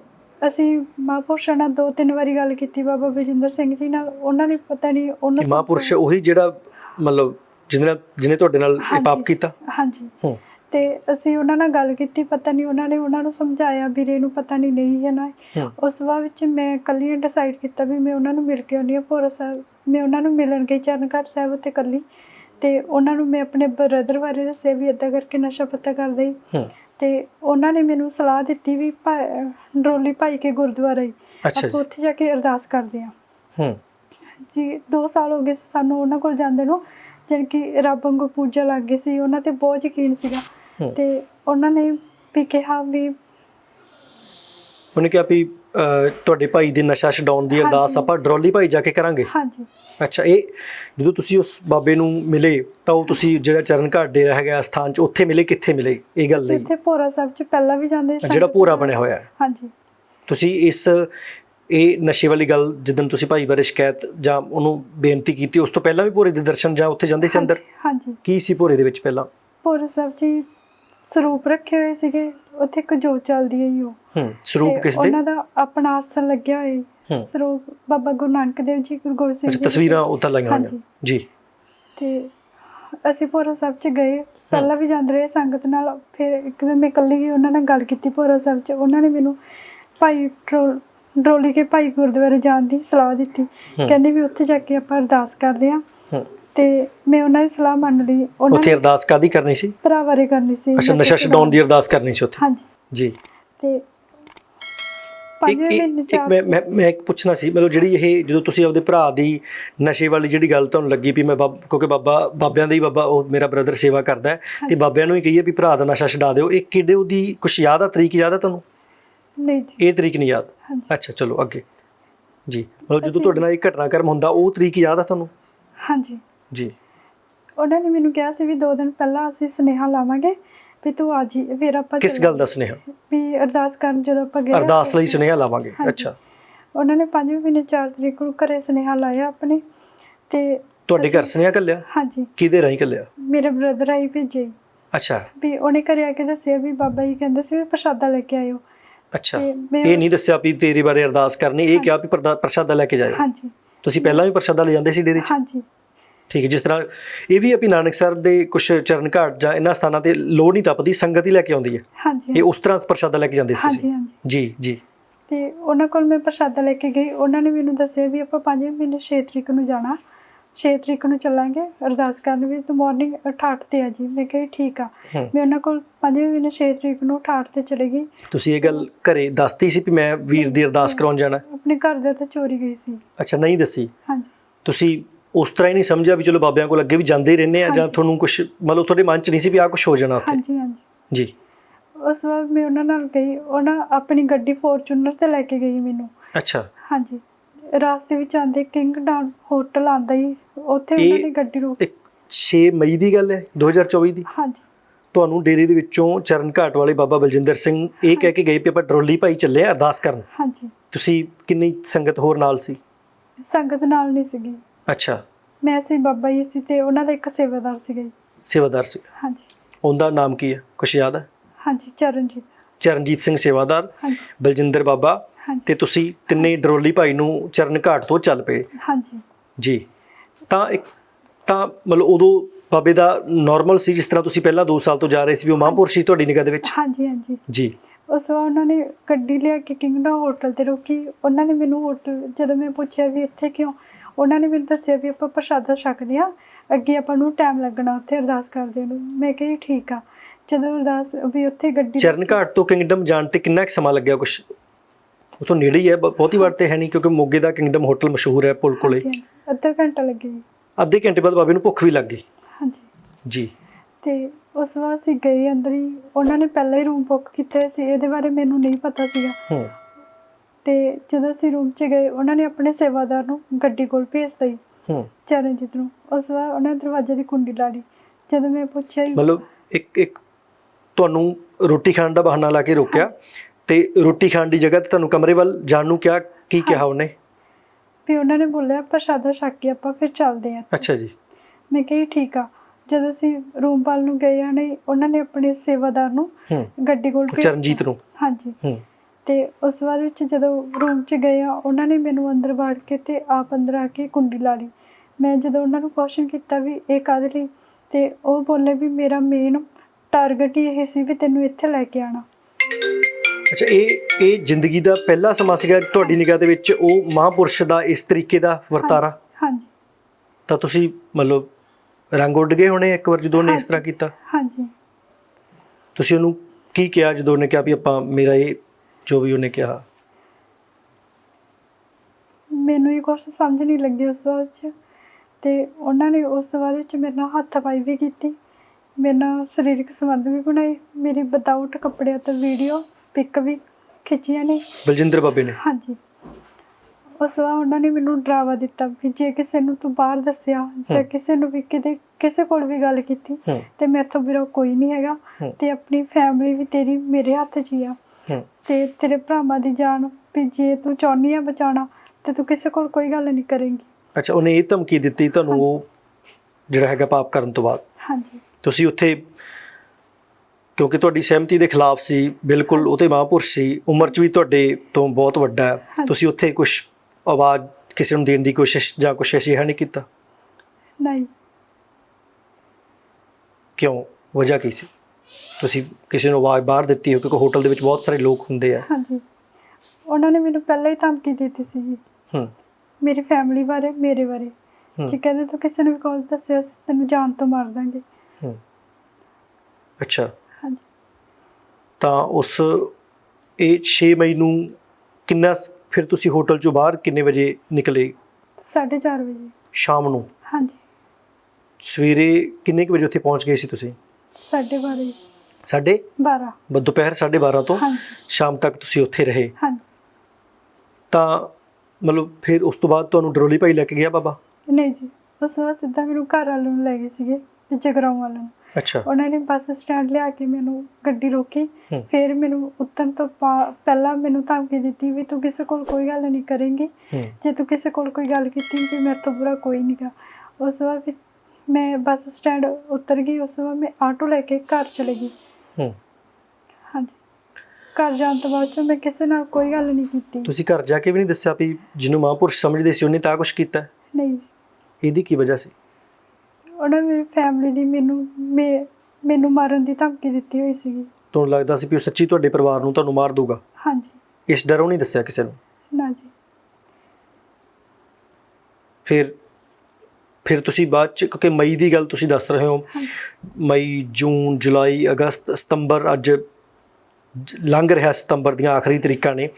ਅਸੀਂ ਮਹਾਂਪੁਰਸ਼ਾਂ ਨਾਲ ਦੋ ਤਿੰਨ ਵਾਰੀ ਗੱਲ ਕੀਤੀ ਬਾਬਾ ਬਲਜਿੰਦਰ ਸਿੰਘ ਜੀ ਨਾਲ। ਉਹਨਾਂ ਨੇ ਪਤਾ ਨਹੀਂ ਉਹਨਾਂ ਮਹਾਂਪੁਰਸ਼ ਉਹੀ ਜਿਹੜਾ ਮਤਲਬ ਜਿਹਨੇ ਜਿਹਨੇ ਤੁਹਾਡੇ ਨਾਲ ਇਹ ਪਾਪ। ਕੀਤਾ? ਹਾਂਜੀ। ਹੂੰ। ਤੇ ਅਸੀਂ ਉਹਨਾਂ ਨਾਲ ਗੱਲ ਕੀਤੀ ਪਤਾ ਨਹੀਂ ਉਹਨਾਂ ਨੇ ਉਹਨਾਂ ਨੂੰ ਸਮਝਾਇਆ ਵੀਰੇ ਨੂੰ ਪਤਾ ਨਹੀਂ ਨਹੀਂ ਹੈ ਨਾ। ਉਸ ਵਾਰ ਵਿੱਚ ਮੈਂ ਇਕੱਲੀ ਡਿਸਾਈਡ ਕੀਤਾ ਵੀ ਮੈਂ ਉਹਨਾਂ ਨੂੰ ਮਿਲ ਕੇ ਆਉਂਦੀ ਹਾਂ ਭੋਰਾ ਸਾਹਿਬ। ਮੈਂ ਉਹਨਾਂ ਨੂੰ ਮਿਲਣ ਗਈ ਚਰਨਘਾਟ ਸਾਹਿਬ ਉੱਤੇ ਇਕੱਲੀ। ਤੇ ਉਹਨਾਂ ਨੂੰ ਮੈਂ ਆਪਣੇ ਬ੍ਰਦਰ ਬਾਰੇ ਦੱਸਿਆ ਵੀ ਇਦਾਂ ਕਰਕੇ ਨਸ਼ਾ ਪੱਤਾ ਕਰਦਾ ਹੂੰ। ਤੇ ਉਹਨਾਂ ਨੇ ਮੈਨੂੰ ਸਲਾਹ ਦਿੱਤੀ ਵੀ ਡਰੋਲੀ ਭਾਈ ਕੇ ਗੁਰਦੁਆਰਾ ਹੀ ਅੱਛਾ ਆਪਾਂ ਉੱਥੇ ਜਾ ਕੇ ਅਰਦਾਸ ਕਰਦੇ ਹਾਂ। ਹੂੰ। ਜੀ 2 ਸਾਲ ਹੋ ਗਏ ਸਾਨੂੰ ਉਹਨਾਂ ਕੋਲ ਜਾਂਦੇ ਨੂੰ ਜਾਣੀ ਕਿ ਰੱਬ ਵਾਂਗੂ ਪੂਜਾ ਲੱਗ ਗਈ ਸੀ ਉਹਨਾਂ ਤੇ ਬਹੁਤ ਯਕੀਨ ਸੀਗਾ। ਤੇ ਉਹਨਾਂ ਨੇ ਵੀ ਕਿਹਾ ਵੀ ਉਹਨੇ ਕਿਹਾ ਵੀ ਤੁਹਾਡੇ ਭਾਈ ਦੀ ਨਸ਼ਾ ਛਡਾਉਣ ਦੀ ਅਰਦਾਸ। ਆਪਾਂ ਡਰੋਲੀ ਭਾਈ ਜਾ ਕੇ ਕਰਾਂਗੇ? ਹਾਂਜੀ। ਅੱਛਾ ਇਹ ਜਦੋਂ ਤੁਸੀਂ ਉਸ ਬਾਬੇ ਨੂੰ ਮਿਲੇ ਤਾਂ ਉਹ ਤੁਸੀਂ ਜਿਹੜਾ ਚਰਨ ਘਾਟ ਡੇਰਾ ਹੈਗਾ ਸਥਾਨ 'ਚ ਉੱਥੇ ਮਿਲੇ ਕਿੱਥੇ ਮਿਲੇ? ਇਹ ਗੱਲ ਨਹੀਂ। ਇੱਥੇ ਭੋਰਾ ਸਾਹਿਬ ਚ ਪਹਿਲਾਂ ਵੀ ਜਾਂਦੇ ਸੀ। ਜਿਹੜਾ ਪੂਰਾ ਬਣਿਆ ਹੋਇਆ ਹੈ। ਹਾਂਜੀ। ਤੁਸੀਂ ਇਸ ਇਹ ਨਸ਼ੇ ਵਾਲੀ ਗੱਲ ਜਦੋਂ ਤੁਸੀਂ ਭਾਈ ਬਾਰੇ ਸ਼ਿਕਾਇਤ ਜਾਂ ਉਹਨੂੰ ਬੇਨਤੀ ਕੀਤੀ ਉਸ ਤੋਂ ਪਹਿਲਾਂ ਵੀ ਭੋਰੇ ਦੇ ਦਰਸ਼ਨ ਜਾਂ ਉੱਥੇ ਜਾਂਦੇ ਸੀ ਅੰਦਰ? ਹਾਂਜੀ। ਕੀ ਸੀ ਭੋਰੇ ਦੇ ਵਿੱਚ ਪਹਿਲਾਂ? ਭੋਰਾ ਸਾਹਿਬ ਜੀ ਸਰੂਪ ਰੱਖੇ ਹੋਏ ਸੀਗੇ। ਉੱਥੇ ਇੱਕ ਜੋਤ ਚੱਲਦੀ ਹੈ ਜੀ ਉਹ। ਹੂੰ ਸਰੂਪ ਕਿਸ ਦੇ ਉਹਨਾਂ ਦਾ ਆਪਣਾ ਆਸਣ ਲੱਗਿਆ ਹੋਇਆ। ਜੀ ਸਰੂਪ ਬਾਬਾ ਗੁਰੂ ਨਾਨਕ ਦੇਵ ਜੀ ਗੁਰੂ ਗੋਬਿੰਦ ਸਿੰਘ ਜੀ ਤਸਵੀਰਾਂ ਉੱਥੇ ਲਾਈਆਂ ਹੋਈਆਂ। ਜੀ। ਤੇ ਅਸੀਂ ਭੋਰਾ ਸਾਹਿਬ ਚ ਗਏ। ਪਹਿਲਾਂ ਵੀ ਜਾਂਦੇ ਰਹੇ ਸੰਗਤ ਨਾਲ। ਫਿਰ ਇੱਕ ਦਿਨ ਮੈਂ ਇਕੱਲੀ ਗਈ ਉਹਨਾਂ ਨਾਲ ਗੱਲ ਕੀਤੀ ਭੋਰਾ ਸਾਹਿਬ ਚ। ਉਹਨਾਂ ਨੇ ਮੈਨੂੰ ਭਾਈ ਟਰੋ- ਡਰੋਲੀ ਕੇ ਭਾਈ ਗੁਰਦੁਆਰੇ ਜਾਣ ਦੀ ਸਲਾਹ ਦਿੱਤੀ। ਕਹਿੰਦੇ ਵੀ ਉੱਥੇ ਜਾ ਕੇ ਆਪਾਂ ਅਰਦਾਸ ਕਰਦੇ ਹੂੰ ਤੇ ਮੈਂ ਉਹਨਾਂ ਦੀ ਸਲਾਹ ਮੰਨ ਲਈ। ਉਹਨਾਂ ਉੱਥੇ ਅਰਦਾਸ ਕਾਦੀ ਕਰਨੀ ਸੀ? ਭਰਾ ਬਾਰੇ ਕਰਨੀ ਸੀ ਅੱਛਾ ਨਸ਼ੇ ਛਡਾਉਣ ਦੀ। ਅਰਦਾਸ ਕਰਨੀ ਸੀ ਉੱਥੇ? ਹਾਂਜੀ। ਜੀ। ਤੇ ਇੱਕ ਪੰਜਵੇਂ ਇੱਕ- ਮਹੀਨੇ ਇੱਕ ਚਾਰ ਮੈਂ ਮੈਂ ਮੈਂ ਇੱਕ ਪੁੱਛਣਾ ਸੀ ਮਤਲਬ ਜਿਹੜੀ ਇਹ ਜਦੋਂ ਤੁਸੀਂ ਆਪਦੇ ਭਰਾ ਦੀ ਨਸ਼ੇ ਵਾਲੀ ਜਿਹੜੀ ਗੱਲ ਤੁਹਾਨੂੰ ਲੱਗੀ ਵੀ ਮੈਂ ਬਾਬ- ਕਿਉਂਕਿ ਬਾਬਾ ਬਾਬਿਆਂ ਦਾ ਹੀ ਬਾਬਾ ਉਹ ਮੇਰਾ ਬ੍ਰਦਰ ਸੇਵਾ ਕਰਦਾ ਹੈ ਤੇ। ਬਾਬਿਆਂ ਨੂੰ ਹੀ ਕਹੀਏ ਵੀ ਭਰਾ ਦਾ ਨਸ਼ਾ ਛਡਾ ਦਿਓ। ਇਹ ਕਿਹੜੇ ਉਹਦੀ ਕੁਛ ਯਾਦ ਆ? ਤਰੀਕ ਯਾਦ ਆ ਤੁਹਾਨੂੰ? ਨਹੀਂ ਜੀ। ਇਹ ਤਰੀਕ ਨਹੀਂ ਯਾਦ? ਹਾਂਜੀ। ਅੱਛਾ ਚਲੋ ਅੱਗੇ। ਜੀ। ਮਤਲਬ ਜਦੋਂ ਅਸੀਂ- ਤੁਹਾਡੇ ਨਾਲ ਇਹ ਘਟਨਾਕ੍ਰਮ ਹੁੰਦਾ ਉਹ ਤਰੀਕ ਯਾਦ ਆ ਤੁਹਾਨੂੰ? ਹਾਂਜੀ। ਜੀ। ਉਹਨਾਂ ਨੇ ਮੈਨੂੰ ਕਿਹਾ ਸੀ ਵੀ ਦੋ ਦਿਨ ਪਹਿਲਾਂ ਅਸੀਂ ਸੁਨੇਹਾ ਲਾਵਾਂਗੇ ਵੀ ਤੂੰ ਆ ਜੀ ਫਿਰ ਆਪਾਂ ਕਿਸ ਗੱਲ ਦਾ ਸੁਨੇਹਾ? ਵੀ ਅਰਦਾਸ ਕਰਨ ਜਦੋਂ ਆਪਾਂ ਗਏ ਅਰਦਾਸ ਲਈ ਸੁਨੇਹਾ ਲਾਵਾਂਗੇ। ਅੱਛਾ। ਉਹਨਾਂ ਨੇ ਪੰਜਵੇਂ ਮਹੀਨੇ 4 ਤਰੀਕ ਨੂੰ ਘਰੇ ਸੁਨੇਹਾ ਲਾਇਆ ਆਪਣੇ ਤੇ ਤੁਹਾਡੇ ਘਰ ਸੁਨੇਹਾ ਕੱਲਿਆ ਹਾਂਜੀ। ਕਿਹਦੇ ਰਾਹੀਂ ਕੱਲਿਆ ਮੇਰੇ ਬ੍ਰਦਰ ਆਈ ਭੇਜੇ। ਅੱਛਾ। ਵੀ ਉਹਨੇ ਘਰੇ ਆ ਕੇ ਦੱਸਿਆ ਵੀ ਬਾਬਾ ਜੀ ਕਹਿੰਦੇ ਸੀ ਵੀ ਪ੍ਰਸ਼ਾਦਾ ਲੈ ਕੇ ਆਇਓ। ਅੱਛਾ। ਇਹ ਨਹੀਂ ਦੱਸਿਆ ਵੀ ਤੇਰੇ ਬਾਰੇ ਅਰਦਾਸ ਕਰਨੀ ਇਹ ਕਿਹਾ ਵੀ ਪ੍ਰਸ਼ਾਦਾ ਲੈ ਕੇ ਜਾਇਓ। ਹਾਂਜੀ। ਤੁਸੀਂ ਪਹਿਲਾਂ ਵੀ ਪ੍ਰਸ਼ਾਦਾ ਲੈ ਜਾਂਦੇ ਸੀ ਡੇਰੇ 'ਚ? ਹਾਂਜੀ। ਠੀਕ ਹੈ ਜਿਸ ਤਰ੍ਹਾਂ ਇਹ ਵੀ ਵੀ ਨਾਨਕਸਰ ਦੇ ਕੁਝ ਚਰਨ ਘਾਟ ਜਾਂ ਇਹਨਾਂ ਸਥਾਨਾਂ ਤੇ ਲੋੜ ਨਹੀਂ ਤਪਦੀ ਸੰਗਤ ਹੀ ਲੈ ਕੇ ਆਉਂਦੀ ਹੈ। ਹਾਂਜੀ ਇਹ ਉਸ ਤਰ੍ਹਾਂ ਪ੍ਰਸ਼ਾਦਾ ਲੈ ਕੇ ਜਾਂਦੇ ਸੀ ਹਾਂਜੀ ਤੁਸੀਂ? ਹਾਂਜੀ ਜੀ ਜੀ। ਤੇ ਉਹਨਾਂ ਕੋਲ ਮੈਂ ਪ੍ਰਸ਼ਾਦਾ ਲੈ ਕੇ ਗਈ। ਉਹਨਾਂ ਨੇ ਮੈਨੂੰ ਦੱਸਿਆ ਵੀ ਆਪਾਂ ਪੰਜਵੇਂ ਮਹੀਨੇ 6 ਤਰੀਕ ਨੂੰ ਜਾਣਾ। 6 ਤਰੀਕ ਨੂੰ ਚੱਲਾਂਗੇ। ਅਰਦਾਸ ਕਰਨ ਵੀ ਤੂੰ ਮਾਰਨਿੰਗ 68 ਤੇ ਆ ਜੀ। ਮੈਂ ਕਿਹਾ ਠੀਕ ਆ। ਹੂੰ। ਮੈਂ ਉਹਨਾਂ ਕੋਲ ਪੰਜਵੇਂ ਮਹੀਨੇ 6 ਤਰੀਕ ਨੂੰ 68 ਤੇ ਚਲੇ ਗਈ। ਤੁਸੀਂ ਇਹ ਗੱਲ ਘਰੇ ਦੱਸਤੀ ਸੀ ਵੀ ਮੈਂ ਵੀਰ ਦੀ ਅਰਦਾਸ ਕਰਾਉਣ ਜਾਣਾ? ਆਪਣੇ ਘਰ ਦੇ ਤਾਂ ਚੋਰੀ ਗਈ ਸੀ। ਅੱਛਾ ਨਹੀਂ ਦੱਸੀ? ਹਾਂਜੀ। ਤੁਸੀਂ ਉਸ ਤਰ੍ਹਾਂ ਹੀ ਨਹੀਂ ਸਮਝਿਆ ਵੀ ਚਲੋ ਬਾਬਿਆਂ ਕੋਲ ਅੱਗੇ ਵੀ ਜਾਂਦੇ ਹੀ ਰਹਿੰਦੇ ਆ ਜਾਂ। ਤੁਹਾਨੂੰ ਕੁਝ ਮਤਲਬ ਤੁਹਾਡੇ ਮਨ 'ਚ ਨਹੀਂ ਸੀ ਵੀ ਆ ਕੁਝ ਹੋ ਜਾਣਾ ਉੱਥੇ? ਹਾਂਜੀ ਹਾਂਜੀ। ਜੀ। ਉਸ ਵਾਰ ਮੈਂ ਉਹਨਾਂ ਨਾਲ ਗਈ ਉਹਨਾਂ ਆਪਣੀ ਗੱਡੀ ਫੋਰਚੂਨਰ ਤੇ ਲੈ ਕੇ ਗਈ ਮੈਨੂੰ। ਅੱਛਾ। ਹਾਂਜੀ। ਰਾਸਤੇ ਵਿੱਚ ਆਂਦੇ ਕਿੰਗਡਮ ਹੋਟਲ ਆਂਦਾ ਹੀ ਉੱਥੇ ਉਹਨਾਂ ਨੇ ਗੱਡੀ ਰੋਕ ਇੱਕ 6 ਮਈ ਦੀ ਗੱਲ ਹੈ 2024 ਦੀ? ਹਾਂਜੀ। ਤੁਹਾਨੂੰ ਡੇਰੇ ਦੇ ਵਿੱਚੋਂ ਚਰਨ ਘਾਟ ਵਾਲੇ ਬਾਬਾ ਬਲਜਿੰਦਰ ਸਿੰਘ ਇਹ ਕਹਿ ਕੇ ਗਏ ਵੀ ਆਪਾਂ ਡਰੋਲੀ ਭਾਈ ਚੱਲੇ ਆ ਅਰਦਾਸ ਕਰਨ। ਹਾਂਜੀ। ਤੁਸੀਂ ਕਿੰਨੀ ਸੰਗਤ ਹੋਰ ਨਾਲ ਸੀ? ਸੰਗਤ ਨਾਲ ਨਹੀਂ ਸੀਗੀ। ਅੱਛਾ। ਮੈਂ ਸੀ ਬਾਬਾ ਜੀ ਸੀ ਤੇ ਉਹਨਾਂ ਦਾ ਇੱਕ ਸੇਵਾਦਾਰ ਸੀਗਾ ਜੀ। ਸੇਵਾਦਾਰ ਸੀ। ਹਾਂਜੀ। ਉਹਦਾ ਨਾਮ ਕੀ ਹੈ? ਕੁਛ ਯਾਦ ਹੈ? ਹਾਂਜੀ ਚਰਨਜੀਤ। ਚਰਨਜੀਤ ਸਿੰਘ ਸੇਵਾਦਾਰ ਹਾਂਜੀ। ਬਲਜਿੰਦਰ ਬਾਬਾ ਹਾਂਜੀ। ਤੇ ਤੁਸੀਂ ਤਿੰਨੇ ਡਰੋਲੀ ਭਾਈ ਨੂੰ ਚਰਨ ਘਾਟ ਤੋਂ ਚੱਲ ਪਏ। ਹਾਂਜੀ। ਜੀ। ਤਾਂ ਇੱਕ ਤਾਂ ਮਤਲਬ ਉਦੋਂ ਬਾਬੇ ਦਾ ਨਾਰਮਲ ਸੀ ਜਿਸ ਤਰ੍ਹਾਂ ਤੁਸੀਂ ਪਹਿਲਾਂ 2 ਸਾਲ ਤੋਂ ਜਾ ਰਹੇ ਸੀ ਵੀ ਉਹ ਮਹਾਂਪੁਰਸ਼ ਸੀ ਤੁਹਾਡੀ ਨਿਗਾਹ ਦੇ ਵਿੱਚ? ਹਾਂਜੀ ਹਾਂਜੀ। ਜੀ। ਉਸ ਵਾਰ ਉਹਨਾਂ ਨੇ ਗੱਡੀ ਲਿਆ ਕੇ ਕਿੰਗਡਮ ਹੋਟਲ ਤੇ ਰੋਕੀ। ਉਹਨਾਂ ਨੇ ਮੈਨੂੰ ਹੋਟਲ ਜਦੋਂ ਮੈਂ ਪੁੱਛਿਆ ਵੀ ਇੱਥੇ ਕਿਉਂ? ਉਹਨਾਂ ਨੇ ਮੈਨੂੰ ਦੱਸਿਆ ਵੀ ਆਪਾਂ ਪ੍ਰਸ਼ਾਦਾ ਛਕਦੇ ਆ ਅੱਗੇ ਆਪਾਂ ਨੂੰ ਟਾਈਮ ਲੱਗਣਾ ਉੱਥੇ ਅਰਦਾਸ ਕਰਦੇ ਨੂੰ ਮੈਂ ਕਿਹਾ ਜੀ ਠੀਕ ਆ। ਜਦੋਂ ਅਰਦਾਸ ਵੀ ਉੱਥੇ ਗੱਡੀ ਚਰਨ ਘਾਟ ਤੋਂ ਕਿੰਗਡਮ ਜਾਣ ਤੇ ਕਿੰਨਾ ਕੁ ਸਮਾਂ ਲੱਗਿਆ ਕੁਛ? ਉਹ ਤੋਂ ਨੇੜੇ ਹੀ ਹੈ ਬਹੁਤੀ ਵਾਰ ਤੇ ਹੈ ਨਹੀਂ ਕਿਉਂਕਿ ਮੋਗੇ ਦਾ ਕਿੰਗਡਮ ਹੋਟਲ ਮਸ਼ਹੂਰ ਹੈ ਪੁਲ ਕੋਲੇ। ਅੱਧਾ ਘੰਟਾ ਲੱਗੇ। ਜੀ ਅੱਧੇ ਘੰਟੇ ਬਾਅਦ ਬਾਬੇ ਨੂੰ ਭੁੱਖ ਵੀ ਲੱਗ ਗਈ। ਹਾਂਜੀ। ਜੀ। ਤੇ ਉਸ ਵਾਰ ਅਸੀਂ ਗਏ ਅੰਦਰ ਹੀ। ਉਹਨਾਂ ਨੇ ਪਹਿਲਾਂ ਹੀ ਰੂਮ ਬੁੱਕ ਕੀਤੇ ਸੀ। ਇਹਦੇ ਬਾਰੇ ਮੈਨੂੰ ਨਹੀਂ ਪਤਾ ਸੀਗਾ। ਹੂੰ। ਤੇ ਜਦੋਂ ਅਸੀਂ ਰੂਮ 'ਚ ਗਏ ਉਹਨਾਂ ਨੇ ਆਪਣੇ ਸੇਵਾਦਾਰ ਨੂੰ ਗੱਡੀ ਕੋਲ ਭੇਜਤਾ ਜੀ ਹੂੰ। ਚਰਨਜੀਤ ਨੂੰ। ਉਸ ਵਾਰ ਉਹਨੇ ਦਰਵਾਜ਼ੇ ਦੀ ਕੁੰਡੀ ਲਾ ਲਈ। ਜਦੋਂ ਮੈਂ ਪੁੱਛਿਆ ਮਤਲਬ ਇੱਕ ਇੱਕ ਤੁਹਾਨੂੰ ਰੋਟੀ ਖਾਣ ਦਾ ਬਹਾਨਾ ਲਾ ਕੇ ਰੋਕਿਆ ਤੇ ਰੋਟੀ ਖਾਣ ਦੀ ਜਗ੍ਹਾ ਤੇ ਤੁਹਾਨੂੰ ਕਮਰੇ ਵੱਲ ਜਾਣ ਨੂੰ ਕਿਹਾ ਕੀ ਕਿਹਾ ਉਹਨੇ? ਵੀ ਉਹਨਾਂ ਨੇ ਬੋਲਿਆ ਪ੍ਰਸ਼ਾਦਾ ਛਕ ਕੇ ਆਪਾਂ ਫਿਰ ਚੱਲਦੇ ਆਂ ਅੱਛਾ ਜੀ। ਮੈਂ ਕਿਹਾ ਠੀਕ ਆ। ਜਦੋਂ ਅਸੀਂ ਰੂਮ ਵੱਲ ਨੂੰ ਗਏ ਨੇ ਉਹਨਾਂ ਨੇ ਆਪਣੇ ਸੇਵਾਦਾਰ ਨੂੰ ਗੱਡੀ ਕੋਲ ਭੇਜ ਚਰਨਜੀਤ ਨੂੰ। ਹਾਂਜੀ। ਹੂੰ। ਤੇ ਉਸ ਬਾਅਦ ਵਿੱਚ ਜਦੋਂ ਰੂਮ 'ਚ ਗਏ ਆ ਉਹਨਾਂ ਨੇ ਮੈਨੂੰ ਅੰਦਰ ਵੜ ਕੇ ਤੇ ਆਪ ਅੰਦਰ ਆ ਕੇ ਕੁੰਡੀ ਲਾ ਲਈ। ਮੈਂ ਜਦੋਂ ਉਹਨਾਂ ਨੂੰ ਕੁਐਸਚਨ ਕੀਤਾ ਵੀ ਇਹ ਕਾਹਦੇ ਲਈ ਤੇ ਉਹ ਬੋਲੇ ਵੀ ਮੇਰਾ ਮੇਨ ਟਾਰਗੇਟ ਹੀ ਇਹ ਸੀ ਵੀ ਤੈਨੂੰ ਇੱਥੇ ਲੈ ਕੇ ਆਣਾ ਅੱਛਾ ਇਹ ਇਹ ਜ਼ਿੰਦਗੀ ਦਾ ਪਹਿਲਾ ਸਮਾਂ ਸੀਗਾ ਤੁਹਾਡੀ ਨਿਗਾਹ ਦੇ ਵਿੱਚ ਉਹ ਮਹਾਂਪੁਰਸ਼ ਦਾ ਇਸ ਤਰੀਕੇ ਦਾ ਵਰਤਾਰਾ? ਹਾਂਜੀ ਤਾਂ ਤੁਸੀਂ ਮਤਲਬ ਰੰਗ ਉੱਡ ਗਏ ਹੋਣੇ ਇੱਕ ਵਾਰ ਜਦੋਂ ਉਹਨੇ ਇਸ ਤਰ੍ਹਾਂ ਕੀਤਾ? ਹਾਂਜੀ। ਤੁਸੀਂ ਉਹਨੂੰ ਕੀ ਕਿਹਾ ਜਦੋਂ ਉਹਨੇ ਕਿਹਾ ਵੀ ਆਪਾਂ ਮੇਰਾ ਇਹ ਜੋ ਵੀ ਉਹਨੇ ਕਿਹਾ। ਮੈਨੂੰ ਇਹ ਕੁਛ ਸਮਝ ਨਹੀਂ ਲੱਗਿਆ ਉਸ ਬਾਅਦ 'ਚ। ਤੇ ਉਹਨਾਂ ਨੇ ਉਸ ਤੋਂ ਬਾਅਦ ਵਿੱਚ ਮੇਰੇ ਨਾਲ ਹੱਥ-ਪਾਈ ਵੀ ਕੀਤੀ। ਮੇਰੇ ਨਾਲ ਸਰੀਰਕ ਸੰਬੰਧ ਵੀ ਬਣਾਏ। ਮੇਰੀ ਵਿਦਆਊਟ ਕੱਪੜਿਆਂ ਤੋਂ ਵੀਡੀਓ ਪਿਕ ਵੀ ਖਿੱਚੀਆਂ ਨੇ। ਬਲਜਿੰਦਰ ਬਾਬੇ ਨੇ। ਹਾਂਜੀ। ਉਸ ਤੋਂ ਬਾਅਦ ਉਹਨਾਂ ਨੇ ਮੈਨੂੰ ਡਰਾਵਾ ਦਿੱਤਾ ਵੀ ਜੇ ਕਿਸੇ ਨੂੰ ਤੂੰ ਬਾਹਰ ਦੱਸਿਆ ਜਾਂ। ਕਿਸੇ ਨੂੰ ਵੀ ਕਿਤੇ ਕਿਸੇ ਕੋਲ ਵੀ ਗੱਲ ਕੀਤੀ ਤੇ ਮੈਥੋਂ ਬਿਰੋ ਕੋਈ ਨਹੀਂ ਹੈਗਾ। ਤੇ ਆਪਣੀ ਫੈਮਿਲੀ ਵੀ ਤੇਰੀ ਮੇਰੇ ਹੱਥ 'ਚ ਹੀ ਆ। ਤੇ ਤੇਰੇ ਭਰਾਵਾਂ ਦੀ ਜਾਨ ਵੀ ਜੇ ਤੂੰ ਚਾਹੁੰਦੀ ਆ ਬਚਾਉਣਾ ਤੇ ਤੂੰ ਕਿਸੇ ਕੋਲ ਕੋਈ ਗੱਲ ਨਹੀਂ ਕਰੇਂਗੀ। ਅੱਛਾ ਉਹਨੇ ਇਹ ਧਮਕੀ ਦਿੱਤੀ ਤੁਹਾਨੂੰ ਉਹ ਜਿਹੜਾ ਹੈਗਾ ਪਾਪ ਕਰਨ ਤੋਂ ਬਾਅਦ? ਹਾਂਜੀ। ਤੁਸੀਂ ਉੱਥੇ ਕਿਉਂਕਿ ਤੁਹਾਡੀ ਸਹਿਮਤੀ ਦੇ ਖਿਲਾਫ ਸੀ ਬਿਲਕੁਲ ਉਹ ਤੇ ਮਹਾਂਪੁਰਸ਼ ਸੀ ਉਮਰ 'ਚ ਵੀ ਤੁਹਾਡੇ ਤੋਂ ਬਹੁਤ ਵੱਡਾ ਹੈ। ਤੁਸੀਂ ਉੱਥੇ ਕੁਝ ਆਵਾਜ਼ ਕਿਸੇ ਨੂੰ ਦੇਣ ਦੀ ਕੋਸ਼ਿਸ਼ ਜਾਂ ਕੁਛ ਅਜਿਹਾ ਨਹੀਂ ਕੀਤਾ? ਨਹੀਂ। ਕਿਉਂ? ਵਜ੍ਹਾ ਕੀ ਸੀ? ਤੁਸੀਂ ਕਿਸੇ ਨੂੰ ਆਵਾਜ਼ ਬਾਹਰ ਦਿੱਤੀ ਹੋ ਕਿਉਂਕਿ ਹੋਟਲ ਦੇ ਵਿੱਚ ਬਹੁਤ ਸਾਰੇ ਲੋਕ ਹੁੰਦੇ ਆ। ਹਾਂਜੀ। ਉਹਨਾਂ ਨੇ ਮੈਨੂੰ ਪਹਿਲਾਂ ਹੀ ਧਮਕੀ ਦਿੱਤੀ ਸੀ। ਹੂੰ। ਮੇਰੀ ਫੈਮਿਲੀ ਬਾਰੇ ਮੇਰੇ ਬਾਰੇ। ਹੂੰ। ਜੇ ਕਹਿੰਦੇ ਤੂੰ ਕਿਸੇ ਨੂੰ ਵੀ ਕੋਲ ਦੱਸਿਆ ਅਸੀਂ ਤੈਨੂੰ ਜਾਨ ਤੋਂ ਮਾਰ ਦਾਂਗੇ। ਹੂੰ। ਅੱਛਾ। ਹਾਂਜੀ। ਤਾਂ ਉਸ ਇਹ 6 ਮਈ ਨੂੰ ਕਿੰਨਾ ਸ- ਫਿਰ ਤੁਸੀਂ ਹੋਟਲ ਚੋਂ ਬਾਹਰ ਕਿੰਨੇ ਵਜੇ ਨਿਕਲੇ? 4:30 ਵਜੇ। ਸ਼ਾਮ ਨੂੰ? ਹਾਂਜੀ। ਸਵੇਰੇ ਕਿੰਨੇ ਕੁ ਵਜੇ ਉੱਥੇ ਪਹੁੰਚ ਗਏ ਸੀ ਤੁਸੀਂ? 12:30 ਸਾਢੇ 12 ਬ- ਦੁਪਹਿਰ 12:30 ਤੋਂ ਹਾਂਜੀ। ਸ਼ਾਮ ਤੱਕ ਤੁਸੀਂ ਉੱਥੇ ਰਹੇ। ਹਾਂਜੀ। ਤਾਂ ਮਤਲਬ ਫਿਰ ਉਸ ਤੋਂ ਬਾਅਦ ਤੁਹਾਨੂੰ ਡਰੋਲੀ ਭਾਈ ਲੈ ਕੇ ਗਿਆ ਬਾਬਾ? ਨਹੀਂ ਜੀ ਉਸ ਤੋਂ ਬਾਅਦ ਸਿੱਧਾ ਮੈਨੂੰ ਘਰ ਵਾਲ ਨੂੰ ਲੈ ਗਏ ਸੀਗੇ ਤੇ ਜਗਰਾਉਂ ਵੱਲ ਨੂੰ। ਅੱਛਾ। ਉਹਨਾਂ ਨੇ ਬੱਸ ਸਟੈਂਡ ਲਿਆ ਕੇ ਮੈਨੂੰ ਗੱਡੀ ਰੋਕੀ। ਹੂੰ। ਫਿਰ ਮੈਨੂੰ ਉਤਰਨ ਤੋਂ ਪਾ- ਪਹਿਲਾਂ ਮੈਨੂੰ ਧਮਕੀ ਦਿੱਤੀ ਵੀ ਤੂੰ ਕਿਸੇ ਕੋਲ ਕੋਈ ਗੱਲ ਨਹੀਂ ਕਰੇਂਗੀ। ਹੂੰ। ਜੇ ਤੂੰ ਕਿਸੇ ਕੋਲ ਕੋਈ ਗੱਲ ਕੀਤੀ ਵੀ ਮੇਰੇ ਤੋਂ ਬੁਰਾ ਕੋਈ ਨਹੀਂ ਗਾ। ਉਸ ਤੋਂ ਬਾਅਦ ਫਿਰ ਮੈਂ ਬੱਸ ਸਟੈਂਡ ਉਤਰ ਗਈ ਉਸ ਤੋਂ ਬਾਅਦ ਮੈਂ ਆਟੋ ਲੈ ਕੇ ਘਰ ਚਲੇ ਗਈ। ਹੂੰ। ਹਾਂਜੀ। ਘਰ ਜਾਣ ਤੋਂ ਬਾਅਦ 'ਚੋਂ ਮੈਂ ਕਿਸੇ ਨਾਲ ਕੋਈ ਗੱਲ ਨਹੀਂ ਕੀਤੀ। ਤੁਸੀਂ ਘਰ ਜਾ ਕੇ ਵੀ ਨਹੀਂ ਦੱਸਿਆ ਵੀ ਜਿਹਨੂੰ ਮਹਾਂਪੁਰਸ਼ ਸਮਝਦੇ ਸੀ ਉਹਨੇ ਤਾਂ ਕੁਝ ਕੀਤਾ? ਹੈ? ਨਹੀਂ ਜੀ। ਇਹਦੀ ਕੀ ਵਜ੍ਹਾ ਸੀ? ਉਹਨਾਂ ਨੇ ਮੇਰੀ ਫੈਮਿਲੀ ਦੀ ਮੈਨੂੰ ਮੇ- ਮੈਨੂੰ ਮਾਰਨ ਦੀ ਧਮਕੀ ਦਿੱਤੀ ਹੋਈ ਸੀਗੀ। ਤੁਹਾਨੂੰ ਲੱਗਦਾ ਸੀ ਵੀ ਉਹ ਸੱਚੀ ਤੁਹਾਡੇ ਪਰਿਵਾਰ ਨੂੰ ਤੁਹਾਨੂੰ ਮਾਰ ਦੂਗਾ ਹਾਂਜੀ। ਇਸ ਡਰੋਂ ਨਹੀਂ ਦੱਸਿਆ ਕਿਸੇ ਨੂੰ? ਨਾ ਜੀ। ਫਿਰ ਫਿਰ ਤੁਸੀਂ ਬਾਅਦ ਚ ਕਿਉਂਕਿ ਮਈ ਦੀ ਗੱਲ ਤੁਸੀਂ ਦੱਸ ਰਹੇ ਹੋ ਮਈ ਜੂਨ ਜੁਲਾਈ ਅਗਸਤ ਸਤੰਬਰ ਅੱਜ ਲੰਘ ਰਿਹਾ ਸਤੰਬਰ ਦੀਆਂ ਆਖਰੀ ਤਰੀਕਾਂ ਨੇ।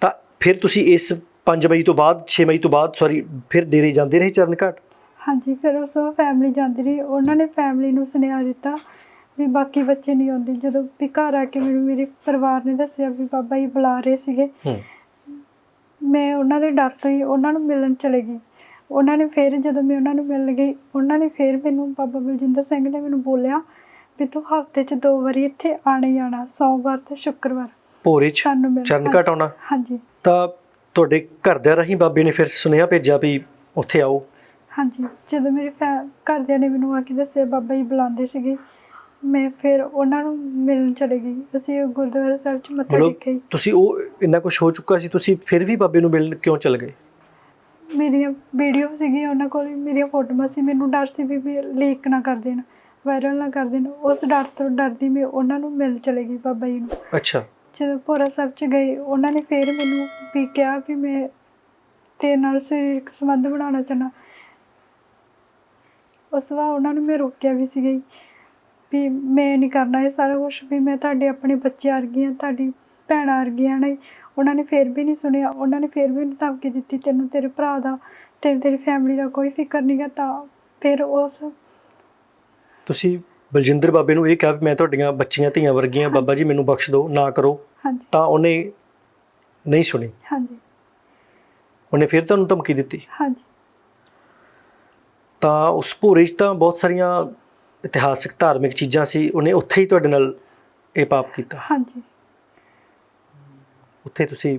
ਤਾਂ ਫਿਰ ਤੁਸੀਂ ਇਸ 5 ਮਈ ਤੋਂ ਬਾਅਦ 6 ਮਈ ਤੋਂ ਬਾਅਦ ਸੌਰੀ ਫਿਰ ਡੇਰੇ ਜਾਂਦੇ ਰਹੇ ਚਰਨ ਘਾਟ? ਹਾਂਜੀ ਫਿਰ ਉਸ ਤੋਂ ਫੈਮਿਲੀ ਜਾਂਦੀ ਰਹੀ। ਉਹਨਾਂ ਨੇ ਫੈਮਿਲੀ ਨੂੰ ਸੁਨੇਹਾ ਦਿੱਤਾ ਵੀ ਬਾਕੀ ਬੱਚੇ ਨਹੀਂ ਆਉਂਦੇ। ਜਦੋਂ ਵੀ ਘਰ ਆ ਕੇ ਮੈਨੂੰ ਮੇਰੇ ਪਰਿਵਾਰ ਨੇ ਦੱਸਿਆ ਵੀ ਬਾਬਾ ਜੀ ਬੁਲਾ ਰਹੇ ਸੀਗੇ। ਮੈਂ ਉਹਨਾਂ ਦੇ ਡਰ ਤੋਂ ਹੀ ਉਹਨਾਂ ਨੂੰ ਮਿਲਣ ਚਲੇ ਗਈ। ਉਹਨਾਂ ਨੇ ਫਿਰ ਜਦੋਂ ਮੈਂ ਉਹਨਾਂ ਨੂੰ ਮਿਲਣ ਗਈ ਉਹਨਾਂ ਨੇ ਫਿਰ ਮੈਨੂੰ ਬਾਬਾ ਬਲਜਿੰਦਰ ਸਿੰਘ ਨੇ ਮੈਨੂੰ ਬੋਲਿਆ ਵੀ ਤੂੰ ਹਫ਼ਤੇ 'ਚ ਦੋ ਵਾਰੀ ਇੱਥੇ ਆਣਾ ਆਣਾ ਸੋਮਵਾਰ ਤੇ ਸ਼ੁੱਕਰਵਾਰ। ਭੋਰੇ ਚ ਸਾਨੂੰ ਮਿਲ ਚਰਨ ਘਾਟ ਆਉਣਾ? ਹਾਂਜੀ। ਤਾਂ ਤੁਹਾਡੇ ਘਰਦਿਆਂ ਰਾਹੀਂ ਬਾਬੇ ਨੇ ਫਿਰ ਸੁਨੇਹਾ ਭੇਜਿਆ ਵੀ ਉੱਥੇ ਆਓ। ਹਾਂਜੀ ਜਦੋਂ ਮੇਰੇ ਫੈ- ਘਰਦਿਆਂ ਨੇ ਮੈਨੂੰ ਆ ਕੇ ਦੱਸਿਆ ਬਾਬਾ ਜੀ ਬੁਲਾਉਂਦੇ ਸੀਗੇ ਮੈਂ ਫਿਰ ਉਹਨਾਂ ਨੂੰ ਮਿਲਣ ਚਲੇ ਗਈ। ਅਸੀਂ ਗੁਰਦੁਆਰਾ ਸਾਹਿਬ 'ਚ ਮੱਥਾ ਮਤਲਬ ਟੇਕਿਆ ਜੀ। ਤੁਸੀਂ ਉਹ ਇੰਨਾ ਕੁਝ ਹੋ ਚੁੱਕਾ ਸੀ ਤੁਸੀਂ ਫਿਰ ਵੀ ਬਾਬੇ ਨੂੰ ਮਿਲਣ ਕਿਉਂ ਚਲ ਗਏ? ਮੇਰੀਆਂ ਵੀਡੀਓ ਸੀਗੀ ਉਹਨਾਂ ਕੋਲ ਮੇਰੀਆਂ ਫੋਟੋਆਂ ਸੀ ਮੈਨੂੰ ਡਰ ਸੀ ਵੀ ਲੀਕ ਨਾ ਕਰ ਦੇਣ ਵਾਇਰਲ ਨਾ ਕਰ ਦੇਣ। ਉਸ ਡਰ ਤੋਂ ਡਰਦੀ ਮੈਂ ਉਹਨਾਂ ਨੂੰ ਮਿਲ ਚਲੇ ਗਈ ਬਾਬਾ ਜੀ ਨੂੰ। ਅੱਛਾ। ਜਦੋਂ ਭੋਰਾ ਸਾਹਿਬ ਚ ਗਏ ਉਹਨਾਂ ਨੇ ਫੇਰ ਮੈਨੂੰ ਵੀ ਕਿਹਾ ਵੀ ਮੈਂ ਤੇ ਨਾਲ ਸਰੀਰਕ ਸੰਬੰਧ ਬਣਾਉਣਾ ਚਾਹਨਾ ਉਸ ਬਾਅਦ ਉਹਨਾਂ ਨੂੰ ਮੈਂ ਰੋਕਿਆ ਵੀ ਸੀਗਾ ਜੀ ਵੀ ਮੈਂ ਨਹੀਂ ਕਰਨਾ ਇਹ ਸਾਰਾ ਕੁਝ ਵੀ ਮੈਂ ਤੁਹਾਡੇ ਆਪਣੇ ਬੱਚੇ ਵਰਗੀ ਹਾਂ ਤੁਹਾਡੀ ਭੈਣਾਂ ਵਰਗੀਆਂ ਨੇ ਉਹਨਾਂ ਨੇ ਫੇਰ ਵੀ ਨਹੀਂ ਸੁਣਿਆ ਉਹਨਾਂ ਨੇ ਫੇਰ ਵੀ ਧਮਕੀ ਦਿੱਤੀ ਤੈਨੂੰ ਤੇਰੇ ਭਰਾ ਦਾ ਤੇ ਤੇਰੀ ਫੈਮਿਲੀ ਦਾ ਕੋਈ ਫਿਕਰ ਨਹੀਂਗਾ ਤਾਂ ਫਿਰ ਉਸ ਤੁਸੀਂ ਬਲਜਿੰਦਰ ਬਾਬੇ ਨੂੰ ਇਹ ਕਿਹਾ ਵੀ ਮੈਂ ਤੁਹਾਡੀਆਂ ਬੱਚੀਆਂ ਧੀਆਂ ਵਰਗੀਆਂ ਬਾਬਾ ਜੀ ਮੈਨੂੰ ਬਖਸ਼ ਦਿਓ ਨਾ ਕਰੋ ਤਾਂ ਉਹਨੇ ਨਹੀਂ ਸੁਣੀ। ਹਾਂਜੀ। ਉਹਨੇ ਫਿਰ ਤੁਹਾਨੂੰ ਧਮਕੀ ਦਿੱਤੀ? ਹਾਂਜੀ। ਤਾਂ ਉਸ ਭੋਰੇ 'ਚ ਤਾਂ ਬਹੁਤ ਸਾਰੀਆਂ ਇਤਿਹਾਸਕ ਧਾਰਮਿਕ ਚੀਜ਼ਾਂ ਸੀ ਉਹਨੇ ਉੱਥੇ ਹੀ ਤੁਹਾਡੇ ਨਾਲ ਇਹ ਪਾਪ ਕੀਤਾ? ਹਾਂਜੀ। ਉੱਥੇ ਤੁਸੀਂ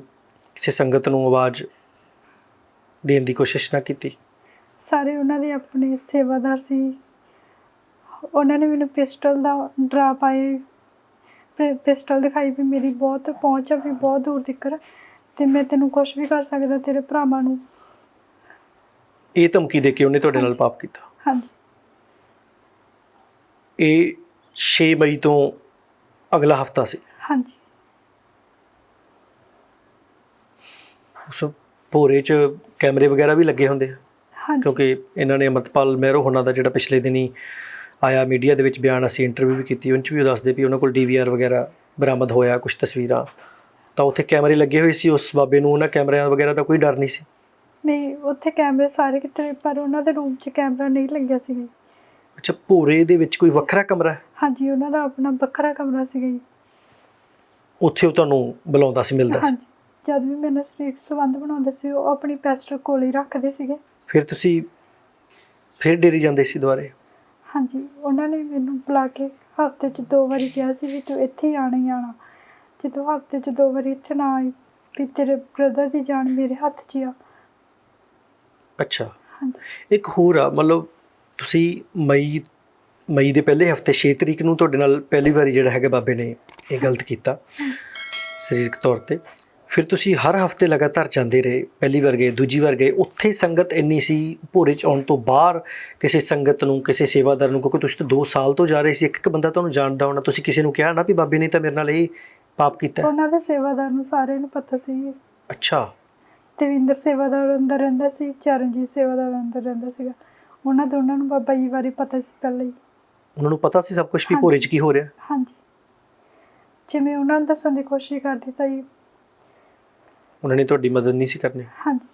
ਕਿਸੇ ਸੰਗਤ ਨੂੰ ਆਵਾਜ਼ ਦੇਣ ਦੀ ਕੋਸ਼ਿਸ਼ ਨਾ ਕੀਤੀ? ਸਾਰੇ ਉਹਨਾਂ ਦੇ ਆਪਣੇ ਸੇਵਾਦਾਰ ਸੀ। ਉਹਨਾਂ ਨੇ ਮੈਨੂੰ ਪਿਸਟਲ ਦਾ ਡਰਾ ਪਾਏ। ਪਿਸਟਲ ਦਿਖਾਈ ਵੀ ਮੇਰੀ ਬਹੁਤ ਪਹੁੰਚ ਆ ਵੀ ਬਹੁਤ ਦੂਰ ਤੱਕ ਤੇ ਮੈਂ ਤੈਨੂੰ ਕੁਝ ਵੀ ਕਰ ਸਕਦਾ ਤੇਰੇ ਭਰਾਵਾਂ ਨੂੰ। ਇਹ ਧਮਕੀ ਦੇ ਕੇ ਉਹਨੇ ਤੁਹਾਡੇ ਨਾਲ ਪਾਪ ਕੀਤਾ? ਹਾਂਜੀ। ਇਹ 6 ਮਈ ਤੋਂ ਅਗਲਾ ਹਫਤਾ ਸੀ ਹਾਂਜੀ ਉਸ ਭੋਰੇ 'ਚ ਕੈਮਰੇ ਵਗੈਰਾ ਵੀ ਲੱਗੇ ਹੁੰਦੇ ਆ। ਕਿਉਂਕਿ ਇਹਨਾਂ ਨੇ ਅਮਰਤਪਾਲ ਮਹਿਰੋ ਹੋਣਾ ਦਾ ਜਿਹੜਾ ਪਿਛਲੇ ਦਿਨੀ ਆਇਆ ਮੀਡੀਆ ਦੇ ਵਿੱਚ ਬਿਆਨ ਅਸੀਂ ਇੰਟਰਵਿਊ ਵੀ ਕੀਤੀ ਉਹਨਾਂ 'ਚ ਵੀ ਉਹ ਦੱਸਦੇ ਵੀ ਉਹਨਾਂ ਕੋਲ ਡੀਵੀਆਰ ਵਗੈਰਾ ਬਰਾਮਦ ਹੋਇਆ ਕੁਝ ਤਸਵੀਰਾਂ। ਤਾਂ ਉੱਥੇ ਕੈਮਰੇ ਲੱਗੇ ਹੋਏ ਸੀ ਉਸ ਬਾਬੇ ਨੂੰ ਉਹਨਾਂ ਕੈਮਰਿਆਂ ਵਗੈਰਾ ਦਾ ਕੋਈ ਡਰ ਨਹੀਂ ਸੀ? ਨਹੀਂ ਉੱਥੇ ਕੈਮਰੇ ਸਾਰੇ ਕਿਤੇ ਪਰ ਉਹਨਾਂ ਦੇ ਰੂਮ 'ਚ ਕੈਮਰਾ ਨਹੀਂ ਲੱਗਿਆ ਜੀ। ਅੱਛਾ ਭੋਰੇ ਦੇ ਵਿੱਚ ਕੋਈ ਵੱਖਰਾ ਕਮਰਾ ਹੈ? ਹਾਂਜੀ ਉਹਨਾਂ ਦਾ ਆਪਣਾ ਵੱਖਰਾ ਕਮਰਾ ਸੀਗਾ ਜੀ ਉੱਥੇ ਉਹ ਤੁਹਾਨੂੰ ਬੁਲਾਉਂਦਾ ਸੀ ਮਿਲਦਾ ਸੀ? ਹਾਂਜੀ। ਜਦ ਵੀ ਮੈਨੂੰ ਸਰੀਰਕ ਸੰਬੰਧ ਬਣਾਉਂਦੇ ਸੀ ਉਹ ਆਪਣੀ ਪੈਸਟਰ ਕੋਲ ਹੀ ਰੱਖਦੇ ਸੀਗੇ। ਫਿਰ ਤੁਸੀਂ ਫਿਰ ਡੇਰੀ ਜਾਂਦੇ ਸੀ ਦੁਆਰੇ ਹਾਂਜੀ ਉਹਨਾਂ ਨੇ ਮੈਨੂੰ ਬੁਲਾ ਕੇ ਹਫ਼ਤੇ 'ਚ ਦੋ ਵਾਰੀ ਕਿਹਾ ਸੀ ਵੀ ਤੂੰ ਇੱਥੇ ਹੀ ਆਣਾ ਹੀ ਆਣਾ ਜਦੋਂ ਹਫ਼ਤੇ 'ਚ ਦੋ ਵਾਰੀ ਇੱਥੇ ਨਾ ਆਈ ਵੀ ਤੇਰੇ ਬ੍ਰਦਰ ਦੀ ਜਾਨ ਮੇਰੇ ਹੱਥ 'ਚ ਆ। ਅੱਛਾ। ਹਾਂਜੀ। ਇੱਕ ਹੋਰ ਆ ਮਤਲਬ ਤੁਸੀਂ ਮਈ ਮਈ ਦੇ ਪਹਿਲੇ ਹਫ਼ਤੇ 6 ਤਰੀਕ ਨੂੰ ਤੁਹਾਡੇ ਨਾਲ ਪਹਿਲੀ ਵਾਰੀ ਜਿਹੜਾ ਹੈਗਾ ਬਾਬੇ ਨੇ ਇਹ ਗਲਤ ਕੀਤਾ ਸਰੀਰਕ ਤੌਰ ਤੇ। ਫਿਰ ਤੁਸੀਂ ਹਰ ਹਫ਼ਤੇ ਲਗਾਤਾਰ ਜਾਂਦੇ ਰਹੇ ਪਹਿਲੀ ਵਾਰ ਗਏ ਦੂਜੀ ਵਾਰ ਗਏ ਉੱਥੇ ਸੰਗਤ ਇੰਨੀ ਸੀ ਭੋਰੇ ਚ ਆਉਣ ਤੋਂ ਬਾਹਰ ਕਿਸੇ ਸੰਗਤ ਨੂੰ ਕਿਸੇ ਸੇਵਾਦਾਰ ਨੂੰ ਕਿਉਂਕਿ ਤੁਸੀਂ ਤਾਂ 2 ਸਾਲ ਤੋਂ ਜਾ ਰਹੇ ਸੀ ਇੱਕ ਇੱਕ ਬੰਦਾ ਤੁਹਾਨੂੰ ਜਾਣਦਾ ਹੋਣਾ ਤੁਸੀਂ ਕਿਸੇ ਨੂੰ ਕਿਹਾ ਨਾ ਵੀ ਬਾਬੇ ਨੇ ਤਾਂ ਮੇਰੇ ਨਾਲ ਇਹ ਪਾਪ ਕੀਤਾ। ਉਹਨਾਂ ਦੇ ਸੇਵਾਦਾਰ ਨੂੰ ਸਾਰਿਆਂ ਨੂੰ ਪਤਾ ਸੀ। ਅੱਛਾ। ਦੇਵਿੰਦਰ ਸੇਵਾਦਾਰ ਅੰਦਰ ਰਹਿੰਦਾ ਸੀ ਚਰਨਜੀਤ ਸੇਵਾਦਾਰ ਅੰਦਰ ਰਹਿੰਦਾ ਸੀਗਾ। ਉਹਨਾਂ ਦੋਨਾਂ ਨੂੰ ਬਾਬਾ ਜੀ ਬਾਰੇ ਪਤਾ ਸੀ ਪਹਿਲਾਂ ਹੀ। ਉਹਨਾਂ ਨੂੰ ਪਤਾ ਸੀ ਸਭ ਕੁਝ ਵੀ। ਭੋਰੇ ਚ ਕੀ ਹੋ ਰਿਹਾ? ਹਾਂਜੀ। ਜਿਵੇਂ ਉਹਨਾਂ ਨੂੰ ਦੱਸਣ ਦੀ ਕੋਸ਼ਿਸ਼ ਕਰਦੀ ਤਾਂ ਉਹਨਾਂ ਨੇ ਤੁਹਾਡੀ ਮਦਦ ਨਹੀਂ ਸੀ ਕਰਨੀ। ਹਾਂਜੀ।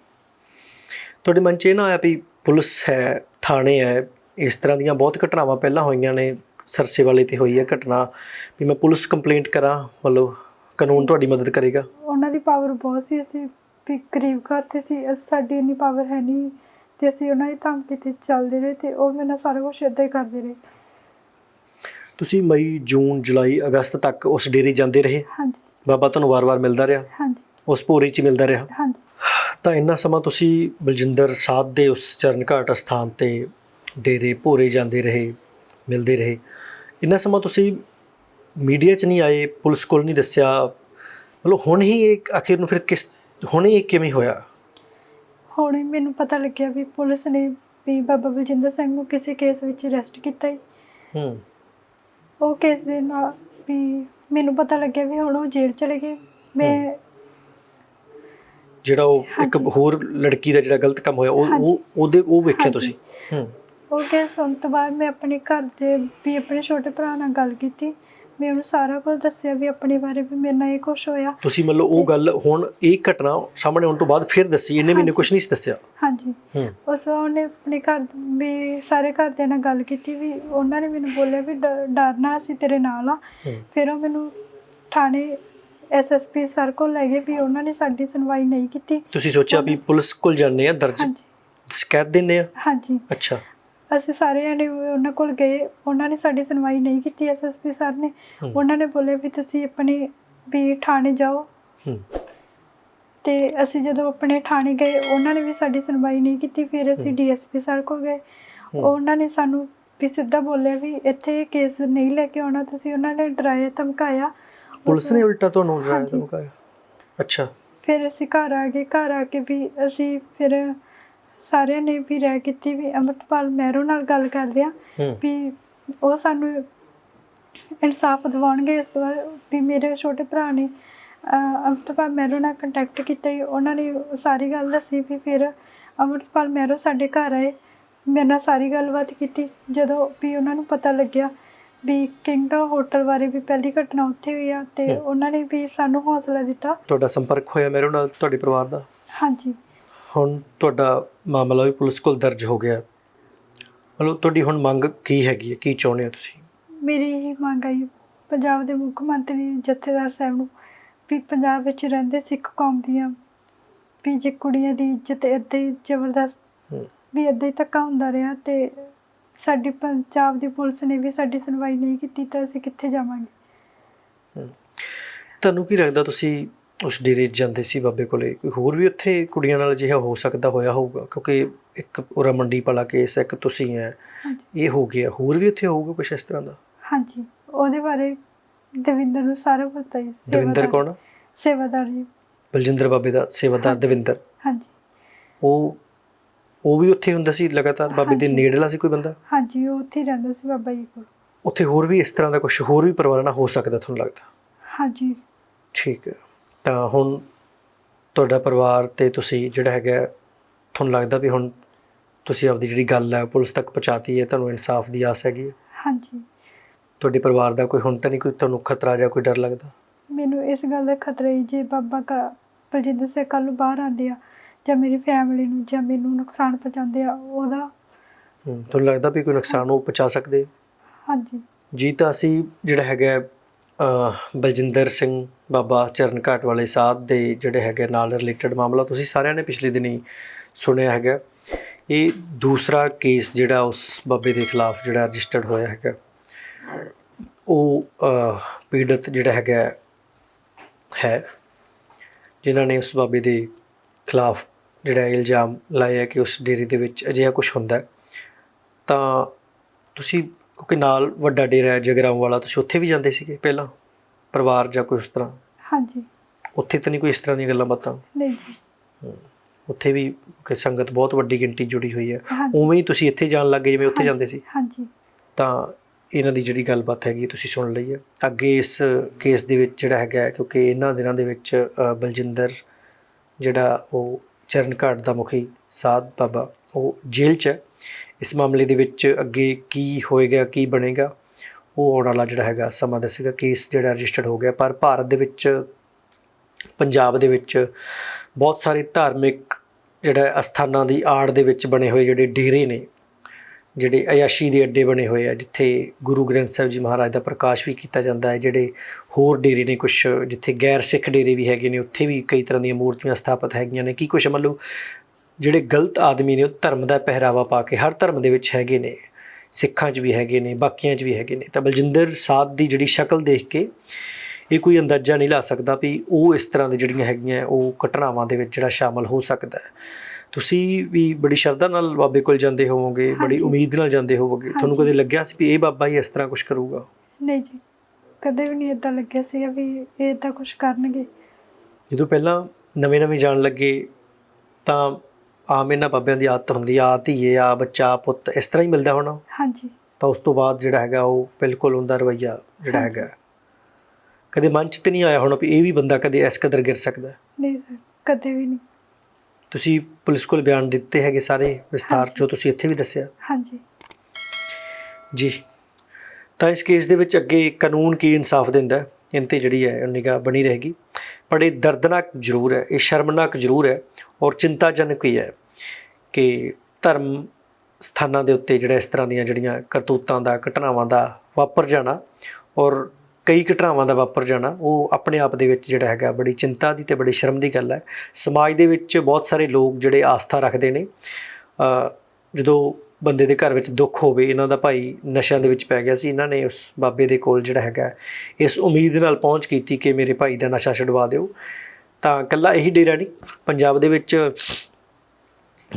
ਤੁਹਾਡੇ ਮਨ 'ਚ ਇਹ ਨਾ ਆਇਆ ਵੀ ਪੁਲਿਸ ਹੈ ਥਾਣੇ ਹੈ ਇਸ ਤਰ੍ਹਾਂ ਦੀਆਂ ਬਹੁਤ ਘਟਨਾਵਾਂ ਪਹਿਲਾਂ ਹੋਈਆਂ ਨੇ ਸਰਸੇ ਵਾਲੇ ਤੇ ਹੋਈ ਹੈ ਘਟਨਾ ਵੀ ਮੈਂ ਪੁਲਿਸ ਕੰਪਲੇਂਟ ਕਰਾਂ ਮਤਲਬ ਕਾਨੂੰਨ ਤੁਹਾਡੀ ਮਦਦ ਕਰੇਗਾ। ਉਹਨਾਂ ਦੀ ਪਾਵਰ ਬਹੁਤ ਸੀ ਅਸੀਂ ਵੀ ਗਰੀਬ ਘਰ ਤੇ ਸੀ ਅਸ- ਸਾਡੀ ਇੰਨੀ ਪਾਵਰ ਹੈ ਨਹੀਂ ਤੇ ਅਸੀਂ ਉਹਨਾਂ ਦੀ ਧਮਕੀ ਤੇ ਚੱਲਦੇ ਰਹੇ ਤੇ ਉਹ ਮੇਰੇ ਨਾਲ ਸਾਰਾ ਕੁਝ ਏਦਾਂ ਹੀ ਕਰਦੇ ਰਹੇ। ਤੁਸੀਂ ਮਈ ਜੂਨ ਜੁਲਾਈ ਅਗਸਤ ਤੱਕ ਉਸ ਡੇਰੇ ਜਾਂਦੇ ਰਹੇ? ਹਾਂਜੀ। ਬਾਬਾ ਤੁਹਾਨੂੰ ਵਾਰ-ਵਾਰ ਮਿਲਦਾ ਰਿਹਾ? ਹਾਂਜੀ। ਉਸ ਭੋਰੇ 'ਚ ਮਿਲਦਾ ਰਿਹਾ। ਹਾਂਜੀ। ਤਾਂ ਇੰਨਾ ਸਮਾਂ ਤੁਸੀਂ ਬਲਜਿੰਦਰ ਸਾਧ ਦੇ ਉਸ ਚਰਨ ਘਾਟ ਸਥਾਨ ਤੇ ਡੇਰੇ ਭੋਰੇ ਜਾਂਦੇ ਰਹੇ ਮਿਲਦੇ ਰਹੇ। ਇੰਨਾ ਸਮਾਂ ਤੁਸੀਂ ਮੀਡੀਆ 'ਚ ਨਹੀਂ ਆਏ ਪੁਲਿਸ ਕੋਲ ਨਹੀਂ ਦੱਸਿਆ। ਮਤਲਬ ਹੁਣ ਹੀ ਇਹ ਆਖਿਰ ਨੂੰ ਫਿਰ ਕਿਸ ਹੁਣ ਇਹ ਕਿਵੇਂ ਹੋਇਆ? ਹੁਣ ਮੈਨੂੰ ਪਤਾ ਲੱਗਿਆ ਵੀ ਪੁਲਿਸ ਨੇ ਵੀ ਬਾਬਾ ਬਲਜਿੰਦਰ ਸਿੰਘ ਨੂੰ ਕਿਸੇ ਕੇਸ ਵਿੱਚ ਅਰੈਸਟ ਕੀਤਾ ਹੈ ਹੂੰ। ਉਹ ਕੇਸ ਦੇ ਨਾਲ ਵੀ ਮੈਨੂੰ ਪਤਾ ਲੱਗਿਆ ਵੀ ਹੁਣ ਉਹ ਜੇਲ੍ਹ ਚਲੇ ਗਏ। ਮੈਂ ਜਿਹੜਾ ਉਹ ਇੱਕ। ਹੋਰ ਲੜਕੀ ਦਾ ਜਿਹੜਾ ਗਲਤ ਕੰਮ ਹੋਇਆ ਉਹ। ਉਹ ਉਹਦੇ ਉਹ ਵੇਖਿਆ। ਤੁਸੀਂ ਹੂੰ ਉਹ ਕੇਸ ਤੋਂ ਬਾਅਦ ਮੈਂ ਆਪਣੇ ਘਰ ਦੇ ਵੀ ਆਪਣੇ ਛੋਟੇ ਭਰਾ ਨਾਲ ਗੱਲ ਕੀਤੀ ਮੈਂ ਉਹਨੂੰ ਸਾਰਾ ਕੁਝ ਦੱਸਿਆ ਵੀ ਆਪਣੇ ਬਾਰੇ ਵੀ ਮੇਰੇ ਨਾਲ ਇਹ ਕੁਝ ਹੋਇਆ ਤੁਸੀਂ ਮਤਲਬ ਉਹ ਗੱਲ ਹੁਣ ਇਹ ਘਟਨਾ ਸਾਹਮਣੇ ਆਉਣ ਤੋਂ ਬਾਅਦ ਫਿਰ ਦੱਸੀ ਇਹਨੇ ਮੈਨੂੰ। ਕੁਝ ਨਹੀਂ ਸੀ ਦੱਸਿਆ ਹਾਂਜੀ ਹੂੰ ਉਸ ਉਹਨੇ ਆਪਣੇ ਘਰ ਵੀ ਸਾਰੇ ਘਰਦਿਆਂ ਨਾਲ ਗੱਲ ਕੀਤੀ ਵੀ ਉਹਨਾਂ ਨੇ ਮੈਨੂੰ ਬੋਲਿਆ ਵੀ ਡਰਨਾ ਅਸੀਂ ਤੇਰੇ ਨਾਲ ਆ ਫਿਰ ਉਹ ਮੈਨੂੰ ਥਾਣੇ ਐਸਐਸਪੀ ਸਰ ਕੋਲ ਲੈ ਗਏ ਵੀ ਉਹਨਾਂ ਨੇ ਸਾਡੀ ਸੁਣਵਾਈ ਨਹੀਂ ਕੀਤੀ। ਤੁਸੀਂ ਸੋਚਿਆ ਵੀ ਪੁਲਿਸ ਕੋਲ ਜਾਂਦੇ ਆ ਦਰਜ ਹਾਂਜੀ। ਸ਼ਿਕਾਇਤ ਦਿੰਨੇ ਆ? ਹਾਂਜੀ। ਅੱਛਾ। ਅਸੀਂ ਸਾਰੇ ਜਣੇ ਉਹਨਾਂ ਕੋਲ ਗਏ ਉਹਨਾਂ ਨੇ ਸਾਡੀ ਸੁਣਵਾਈ ਨਹੀਂ ਕੀਤੀ ਐਸਐਸਪੀ ਸਰ ਨੇ। ਹੂੰ। ਉਹਨਾਂ ਨੇ ਬੋਲਿਆ ਵੀ ਤੁਸੀਂ ਆਪਣੇ ਵੀ ਥਾਣੇ ਜਾਓ। ਹੂੰ। ਤੇ ਅਸੀਂ ਜਦੋਂ ਆਪਣੇ ਥਾਣੇ ਗਏ ਉਹਨਾਂ ਨੇ ਵੀ ਸਾਡੀ ਸੁਣਵਾਈ ਨਹੀਂ ਕੀਤੀ ਫਿਰ ਅਸੀਂ ਹੂੰ। ਡੀਐਸਪੀ ਸਰ ਕੋਲ ਗਏ। ਉਹਨਾਂ ਨੇ ਸਾਨੂੰ ਵੀ ਸਿੱਧਾ ਬੋਲਿਆ ਵੀ ਇੱਥੇ ਕੇਸ ਨਹੀਂ ਲੈ ਕੇ ਆਉਣਾ ਤੁਸੀਂ ਉਹਨਾਂ ਨੇ ਡਰਾਇਆ ਧਮਕਾਇਆ। ਪੁਲਿਸ ਨੇ ਉਲਟਾ ਤੁਹਾਨੂੰ ਡਰਾਇਆ ਹਾਂਜੀ। ਧਮਕਾਇਆ? ਅੱਛਾ। ਫਿਰ ਅਸੀਂ ਘਰ ਆ ਗਏ ਘਰ ਆ ਕੇ ਵੀ ਅਸੀਂ ਫਿਰ ਸਾਰਿਆਂ ਨੇ ਵੀ ਰਾਏ ਕੀਤੀ ਵੀ ਅਮਰਤਪਾਲ ਮਹਿਰੋ ਨਾਲ ਗੱਲ ਕਰਦੇ ਆ ਹੂੰ। ਵੀ ਉਹ ਸਾਨੂੰ ਇਨਸਾਫ ਦਿਵਾਉਣਗੇ। ਇਸ ਵਾਰ ਵੀ ਮੇਰੇ ਛੋਟੇ ਭਰਾ ਨੇ ਅਹ, ਅਮਰਤਪਾਲ ਮਹਿਰੋ ਨਾਲ ਕੰਟੈਕਟ ਕੀਤਾ ਜੀ। ਉਹਨਾਂ ਨੇ ਸਾਰੀ ਗੱਲ ਦੱਸੀ ਵੀ ਫਿਰ ਅਮਰਤਪਾਲ ਮਹਿਰੋ ਸਾਡੇ ਘਰ ਆਏ। ਮੇਰੇ ਨਾਲ ਸਾਰੀ ਗੱਲਬਾਤ ਕੀਤੀ। ਜਦੋਂ ਵੀ ਉਹਨਾਂ ਨੂੰ ਪਤਾ ਲੱਗਿਆ ਵੀ ਕਿੰਗਡਮ ਹੋਟਲ ਬਾਰੇ ਵੀ ਪਹਿਲੀ ਘਟਨਾ ਉੱਥੇ ਹੋਈ ਆ ਤੇ। ਉਹਨਾਂ ਨੇ ਵੀ ਸਾਨੂੰ ਹੌਸਲਾ ਦਿੱਤਾ। ਤੁਹਾਡਾ ਸੰਪਰਕ ਹੋਇਆ ਮੇਰੇ ਨਾਲ ਤੁਹਾਡੇ ਪਰਿਵਾਰ ਦਾ? ਹਾਂਜੀ। ਹੁਣ ਤੁਹਾਡਾ ਮਾਮਲਾ ਵੀ ਪੁਲਿਸ ਕੋਲ ਦਰਜ ਹੋ ਗਿਆ। ਮਤਲਬ ਤੁਹਾਡੀ ਹੁਣ ਮੰਗ ਕੀ ਹੈਗੀ ਹੈ? ਕੀ ਚਾਹੁੰਦੇ ਹੋ ਤੁਸੀਂ? ਮੇਰੀ ਇਹ ਮੰਗ ਹੈ ਪੰਜਾਬ ਦੇ ਮੁੱਖ ਮੰਤਰੀ ਜਥੇਦਾਰ ਸਾਹਿਬ ਨੂੰ ਵੀ ਪੰਜਾਬ ਵਿੱਚ ਰਹਿੰਦੇ ਸਿੱਖ ਕੌਮ ਦੀਆਂ ਵੀ ਜੇ ਕੁੜੀਆਂ ਦੀ ਇੱਜ਼ਤ ਏਦਾਂ ਹੀ ਜ਼ਬਰਦਸਤ ਵੀ ਏਦਾਂ ਹੀ ਧੱਕਾ ਹੁੰਦਾ ਰਿਹਾ ਤੇ ਸਾਡੀ ਪੰਜਾਬ ਦੀ ਪੁਲਿਸ ਨੇ ਵੀ ਸਾਡੀ ਸੁਣਵਾਈ ਨਹੀਂ ਕੀਤੀ ਤਾਂ ਅਸੀਂ ਕਿੱਥੇ ਜਾਵਾਂਗੇ। ਤੁਹਾਨੂੰ ਕੀ ਲੱਗਦਾ ਤੁਸੀਂ ਉਸ ਡੇਰੇ ਜਾਂਦੇ ਸੀ ਬਾਬੇ ਕੋਲੇ? ਕੋਈ ਹੋਰ ਵੀ ਉੱਥੇ ਕੁੜੀਆਂ ਨਾਲ ਅਜਿਹਾ ਹੋ ਸਕਦਾ ਹੋਇਆ ਹੋਊਗਾ? ਕਿਉਂਕਿ ਇੱਕ ਪੂਰਾ ਮੰਡੀ ਵਾਲਾ ਕੇਸ ਹੈ ਇੱਕ ਤੁਸੀਂ ਹੈ। ਇਹ ਹੋ ਗਿਆ। ਹੋਰ ਵੀ ਉੱਥੇ ਹੋਊਗਾ ਕੁਝ ਇਸ ਤਰ੍ਹਾਂ ਦਾ? ਹਾਂਜੀ। ਉਹਦੇ ਬਾਰੇ ਦਵਿੰਦਰ ਨੂੰ ਸਾਰਾ ਪਤਾ ਹੀ ਦਵਿੰਦਰ ਕੌਣ ਸੇਵਾਦਾਰ ਜੀ। ਬਲਜਿੰਦਰ ਬਾਬੇ ਦਾ ਸੇਵਾਦਾਰ। ਦਵਿੰਦਰ। ਹਾਂਜੀ। ਉਹ ਉਹ ਵੀ ਉੱਥੇ ਹੁੰਦਾ ਸੀ ਲਗਾਤਾਰ? ਬਾਬੇ ਦੇ। ਨੇੜਲਾ ਸੀ ਕੋਈ ਬੰਦਾ? ਹਾਂਜੀ ਉਹ ਉੱਥੇ ਹੀ ਰਹਿੰਦਾ ਸੀ ਬਾਬਾ ਜੀ ਕੋਲ। ਉੱਥੇ ਹੋਰ ਵੀ ਇਸ ਤਰ੍ਹਾਂ ਦਾ ਕੁਝ ਹੋਰ ਵੀ ਪਰਿਵਾਰਾਂ ਨਾਲ ਹੋ ਸਕਦਾ ਤੁਹਾਨੂੰ ਲੱਗਦਾ? ਹਾਂਜੀ। ਠੀਕ ਹੈ। ਤਾਂ ਹੁਣ ਤੁਹਾਡਾ ਪਰਿਵਾਰ ਤੇ ਤੁਸੀਂ ਜਿਹੜਾ ਹੈਗਾ ਤੁਹਾਨੂੰ ਲੱਗਦਾ ਵੀ ਹੁਣ ਤੁਸੀਂ ਆਪਦੀ ਜਿਹੜੀ ਗੱਲ ਹੈ ਪੁਲਿਸ ਤੱਕ ਪਹੁੰਚਾਤੀ ਹੈ ਤੁਹਾਨੂੰ ਇਨਸਾਫ ਦੀ ਆਸ ਹੈਗੀ ਹੈ? ਹਾਂਜੀ। ਤੁਹਾਡੇ ਪਰਿਵਾਰ ਦਾ ਕੋਈ ਹੁਣ ਤਾਂ ਨਹੀਂ ਕੋਈ ਤੁਹਾਨੂੰ ਖਤਰਾ ਜਾਂ ਕੋਈ ਡਰ ਲੱਗਦਾ? ਮੈਨੂੰ ਇਸ ਗੱਲ ਦਾ ਖਤਰਾ ਹੈ ਜੇ ਬਾਬਾ ਕਾ ਬਲਜਿੰਦਰ ਸਿੰਘ ਕੱਲ ਨੂੰ ਬਾਹਰ ਆਉਂਦੇ ਆ ਜਾਂ ਮੇਰੀ ਫੈਮਿਲੀ ਨੂੰ ਜਾਂ ਮੈਨੂੰ ਨੁਕਸਾਨ ਪਹੁੰਚਾਉਂਦੇ ਆ ਉਹਦਾ ਹੂੰ, ਤੁਹਾਨੂੰ ਲੱਗਦਾ ਵੀ ਕੋਈ ਨੁਕਸਾਨ ਉਹ ਪਹੁੰਚਾ ਸਕਦੇ? ਹਾਂਜੀ। ਜੀ ਤਾਂ ਅਸੀਂ ਜਿਹੜਾ ਹੈਗਾ ਬਲਜਿੰਦਰ ਸਿੰਘ ਬਾਬਾ ਚਰਨ ਘਾਟ ਵਾਲੇ ਸਾਧ ਦੇ ਜਿਹੜੇ ਹੈਗੇ ਨਾਲ ਰਿਲੇਟਡ ਮਾਮਲਾ ਤੁਸੀਂ ਸਾਰਿਆਂ ਨੇ ਪਿਛਲੇ ਦਿਨੀ ਸੁਣਿਆ ਹੈਗਾ। ਇਹ ਦੂਸਰਾ ਕੇਸ ਜਿਹੜਾ ਉਸ ਬਾਬੇ ਦੇ ਖਿਲਾਫ ਜਿਹੜਾ ਰਜਿਸਟਰਡ ਹੋਇਆ ਹੈਗਾ ਉਹ ਪੀੜਤ ਜਿਹੜਾ ਹੈਗਾ ਹੈ ਜਿਨ੍ਹਾਂ ਨੇ ਉਸ ਬਾਬੇ ਦੇ ਖਿਲਾਫ ਜਿਹੜਾ ਇਲਜ਼ਾਮ ਲਾਇਆ ਕਿ ਉਸ ਡੇਰੇ ਦੇ ਵਿੱਚ ਅਜਿਹਾ ਕੁਝ ਹੁੰਦਾ। ਤਾਂ ਤੁਸੀਂ ਕਿਉਂਕਿ ਨਾਲ ਵੱਡਾ ਡੇਰਾ ਹੈ ਜਗਰਾਉਂ ਵਾਲਾ ਤੁਸੀਂ ਉੱਥੇ ਵੀ ਜਾਂਦੇ ਸੀਗੇ ਪਹਿਲਾਂ? ਪਰਿਵਾਰ ਜਾਂ ਕੋਈ ਉਸ ਤਰ੍ਹਾਂ? ਹਾਂਜੀ। ਉੱਥੇ ਤਾਂ ਨਹੀਂ ਕੋਈ ਇਸ ਤਰ੍ਹਾਂ ਦੀਆਂ ਗੱਲਾਂ ਬਾਤਾਂ? ਨਹੀਂ ਜੀ। ਉੱਥੇ ਵੀ ਕਿ ਸੰਗਤ ਬਹੁਤ ਵੱਡੀ ਗਿਣਤੀ ਜੁੜੀ ਹੋਈ ਹੈ। ਉਵੇਂ ਹੀ ਤੁਸੀਂ ਇੱਥੇ ਜਾਣ ਲੱਗੇ ਜਿਵੇਂ ਉੱਥੇ। ਜਾਂਦੇ ਸੀ? ਹਾਂਜੀ। ਤਾਂ ਇਹਨਾਂ ਦੀ ਜਿਹੜੀ ਗੱਲਬਾਤ ਹੈਗੀ ਤੁਸੀਂ ਸੁਣ ਲਈ ਹੈ। ਅੱਗੇ ਇਸ ਕੇਸ ਦੇ ਵਿੱਚ ਜਿਹੜਾ ਹੈਗਾ ਕਿਉਂਕਿ ਇਹਨਾਂ ਦਿਨਾਂ ਦੇ ਵਿੱਚ ਬਲਜਿੰਦਰ ਜਿਹੜਾ ਉਹ ਚਰਨ ਘਾਟ ਦਾ ਮੁਖੀ ਸਾਧ ਬਾਬਾ। ਉਹ ਜੇਲ੍ਹ 'ਚ ਹੈ। ਇਸ ਮਾਮਲੇ ਦੇ ਵਿੱਚ ਅੱਗੇ ਕੀ ਹੋਏਗਾ, ਕੀ ਬਣੇਗਾ, ਉਹ ਆਉਣ ਵਾਲਾ ਜਿਹੜਾ ਹੈਗਾ ਸਮਾਂ ਦੱਸੇਗਾ। ਕੇਸ ਜਿਹੜਾ ਰਜਿਸਟਰਡ ਹੋ ਗਿਆ, ਪਰ ਭਾਰਤ ਦੇ ਵਿੱਚ, ਪੰਜਾਬ ਦੇ ਵਿੱਚ ਬਹੁਤ ਸਾਰੇ ਧਾਰਮਿਕ ਜਿਹੜਾ ਅਸਥਾਨਾਂ ਦੀ ਆੜ ਦੇ ਵਿੱਚ ਬਣੇ ਹੋਏ ਜਿਹੜੇ ਡੇਰੇ ਨੇ ਜਿਹੜੇ ਅਯਾਸ਼ੀ ਦੇ ਅੱਡੇ ਬਣੇ ਹੋਏ ਆ, ਜਿੱਥੇ ਗੁਰੂ ਗ੍ਰੰਥ ਸਾਹਿਬ ਜੀ ਮਹਾਰਾਜ ਦਾ ਪ੍ਰਕਾਸ਼ ਵੀ ਕੀਤਾ ਜਾਂਦਾ ਹੈ, ਜਿਹੜੇ ਹੋਰ ਡੇਰੇ ਨੇ ਕੁਝ ਜਿੱਥੇ ਗੈਰ ਸਿੱਖ ਡੇਰੇ ਵੀ ਹੈਗੇ ਨੇ, ਉੱਥੇ ਵੀ ਕਈ ਤਰ੍ਹਾਂ ਦੀਆਂ ਮੂਰਤੀਆਂ ਸਥਾਪਿਤ ਹੈਗੀਆਂ ਨੇ। ਕੀ ਕੁਝ ਮਤਲਬ ਜਿਹੜੇ ਗਲਤ ਆਦਮੀ ਨੇ, ਉਹ ਧਰਮ ਦਾ ਪਹਿਰਾਵਾ ਪਾ ਕੇ ਹਰ ਧਰਮ ਦੇ ਵਿੱਚ ਹੈਗੇ ਨੇ, ਸਿੱਖਾਂ 'ਚ ਵੀ ਹੈਗੇ ਨੇ, ਬਾਕੀਆਂ 'ਚ ਵੀ ਹੈਗੇ ਨੇ। ਤਾਂ ਬਲਜਿੰਦਰ ਸਾਧ ਦੀ ਜਿਹੜੀ ਸ਼ਕਲ ਦੇਖ ਕੇ ਇਹ ਕੋਈ ਅੰਦਾਜ਼ਾ ਨਹੀਂ ਲਾ ਸਕਦਾ ਵੀ ਉਹ ਇਸ ਤਰ੍ਹਾਂ ਦੇ ਜਿਹੜੀਆਂ ਹੈਗੀਆਂ, ਉਹ ਘਟਨਾਵਾਂ ਦੇ ਵਿੱਚ ਜਿਹੜਾ ਸ਼ਾਮਲ ਹੋ ਸਕਦਾ ਹੈ। ਤੁਸੀਂ ਵੀ ਬੜੀ ਸ਼ਰਧਾ ਨਾਲ ਬਾਬੇ ਕੋਲ ਜਾਂਦੇ ਹੋਵੋਗੇ ਬੜੀ। ਉਮੀਦ ਨਾਲ ਜਾਂਦੇ ਹੋਵੋਗੇ ਤੁਹਾਨੂੰ। ਕਦੇ ਲੱਗਿਆ ਸੀ ਵੀ ਇਹ ਬਾਬਾ ਹੀ ਇਸ ਤਰ੍ਹਾਂ ਕੁਝ ਕਰੂਗਾ ਨਹੀਂ ਜੀ ਕਦੇ ਵੀ ਨਹੀਂ ਇਦਾਂ ਲੱਗਿਆ ਸੀਗਾ ਵੀ ਇਹ ਇਦਾਂ ਕੁਝ ਕਰਨਗੇ ਜਦੋਂ ਪਹਿਲਾਂ ਨਵੇਂ-ਨਵੇਂ ਜਾਣ ਲੱਗੇ ਤਾਂ ਆਮ ਇਹਨਾਂ ਬਾਬਿਆਂ ਦੀ ਆਦਤ ਹੁੰਦੀ ਆ ਧੀਏ ਆ ਬੱਚਾ ਪੁੱਤ ਇਸ ਤਰ੍ਹਾਂ ਹੀ ਮਿਲਦਾ ਹੋਣਾ ਹਾਂਜੀ ਤਾਂ ਉਸ ਤੋਂ ਬਾਅਦ ਜਿਹੜਾ ਹੈਗਾ ਉਹ ਬਿਲਕੁਲ ਉਹਦਾ ਰਵਈਆ ਜਿਹੜਾ। ਹੈਗਾ ਕਦੇ ਮਨ 'ਚ ਤੇ ਨਹੀਂ ਆਇਆ ਹੋਣਾ ਵੀ ਇਹ ਵੀ ਬੰਦਾ ਕਦੇ ਇਸ ਕਦਰ ਗਿਰ ਸਕਦਾ। ਨਹੀਂ ਸਰ ਕਦੇ ਵੀ ਨਹੀਂ ਤੁਸੀਂ ਪੁਲਿਸ ਕੋਲ ਬਿਆਨ ਦਿੱਤੇ ਹੈਗੇ ਸਾਰੇ ਵਿਸਤਾਰ। ਚੋਂ ਤੁਸੀਂ ਇੱਥੇ ਵੀ ਦੱਸਿਆ? ਹਾਂਜੀ। ਜੀ। ਤਾਂ ਇਸ ਕੇਸ ਦੇ ਵਿੱਚ ਅੱਗੇ ਕਾਨੂੰਨ ਕੀ ਇਨਸਾਫ ਦਿੰਦਾ ਹੈ? ਜਿਹੜੀ ਹੈ ਨਿਗਾਹ ਬਣੀ ਰਹੇਗੀ। ਪਰ ਇਹ ਦਰਦਨਾਕ ਜ਼ਰੂਰ ਹੈ ਇਹ ਸ਼ਰਮਨਾਕ ਜ਼ਰੂਰ ਹੈ ਔਰ ਚਿੰਤਾਜਨਕ ਵੀ ਹੈ ਕਿ ਧਰਮ ਸਥਾਨਾਂ ਦੇ ਉੱਤੇ ਜਿਹੜਾ ਇਸ ਤਰ੍ਹਾਂ ਦੀਆਂ ਜਿਹੜੀਆਂ ਕਰਤੂਤਾਂ ਦਾ ਘਟਨਾਵਾਂ ਦਾ ਵਾਪਰ ਜਾਣਾ ਔਰ ਕਈ ਘਟਨਾਵਾਂ ਦਾ ਵਾਪਰ ਜਾਣਾ, ਉਹ ਆਪਣੇ ਆਪ ਦੇ ਵਿੱਚ ਜਿਹੜਾ ਹੈਗਾ ਬੜੀ ਚਿੰਤਾ ਦੀ ਤੇ ਬੜੀ ਸ਼ਰਮ ਦੀ ਗੱਲ ਹੈ। ਸਮਾਜ ਦੇ ਵਿੱਚ ਬਹੁਤ ਸਾਰੇ ਲੋਕ ਜਿਹੜੇ ਆਸਥਾ ਰੱਖਦੇ ਨੇ ਜਦੋਂ ਬੰਦੇ ਦੇ ਘਰ ਵਿੱਚ ਦੁੱਖ ਹੋਵੇ, ਇਹਨਾਂ ਦਾ ਭਾਈ ਨਸ਼ਿਆਂ ਦੇ ਵਿੱਚ ਪੈ ਗਿਆ ਸੀ, ਇਹਨਾਂ ਨੇ ਉਸ ਬਾਬੇ ਦੇ ਕੋਲ ਜਿਹੜਾ ਹੈਗਾ ਇਸ ਉਮੀਦ ਨਾਲ ਪਹੁੰਚ ਕੀਤੀ ਕਿ ਮੇਰੇ ਭਾਈ ਦਾ ਨਸ਼ਾ ਛੁਡਵਾ ਦਿਓ। ਤਾਂ ਕੱਲਾ ਇਹੀ ਡੇਰਾ ਨਹੀਂ, ਪੰਜਾਬ ਦੇ ਵਿੱਚ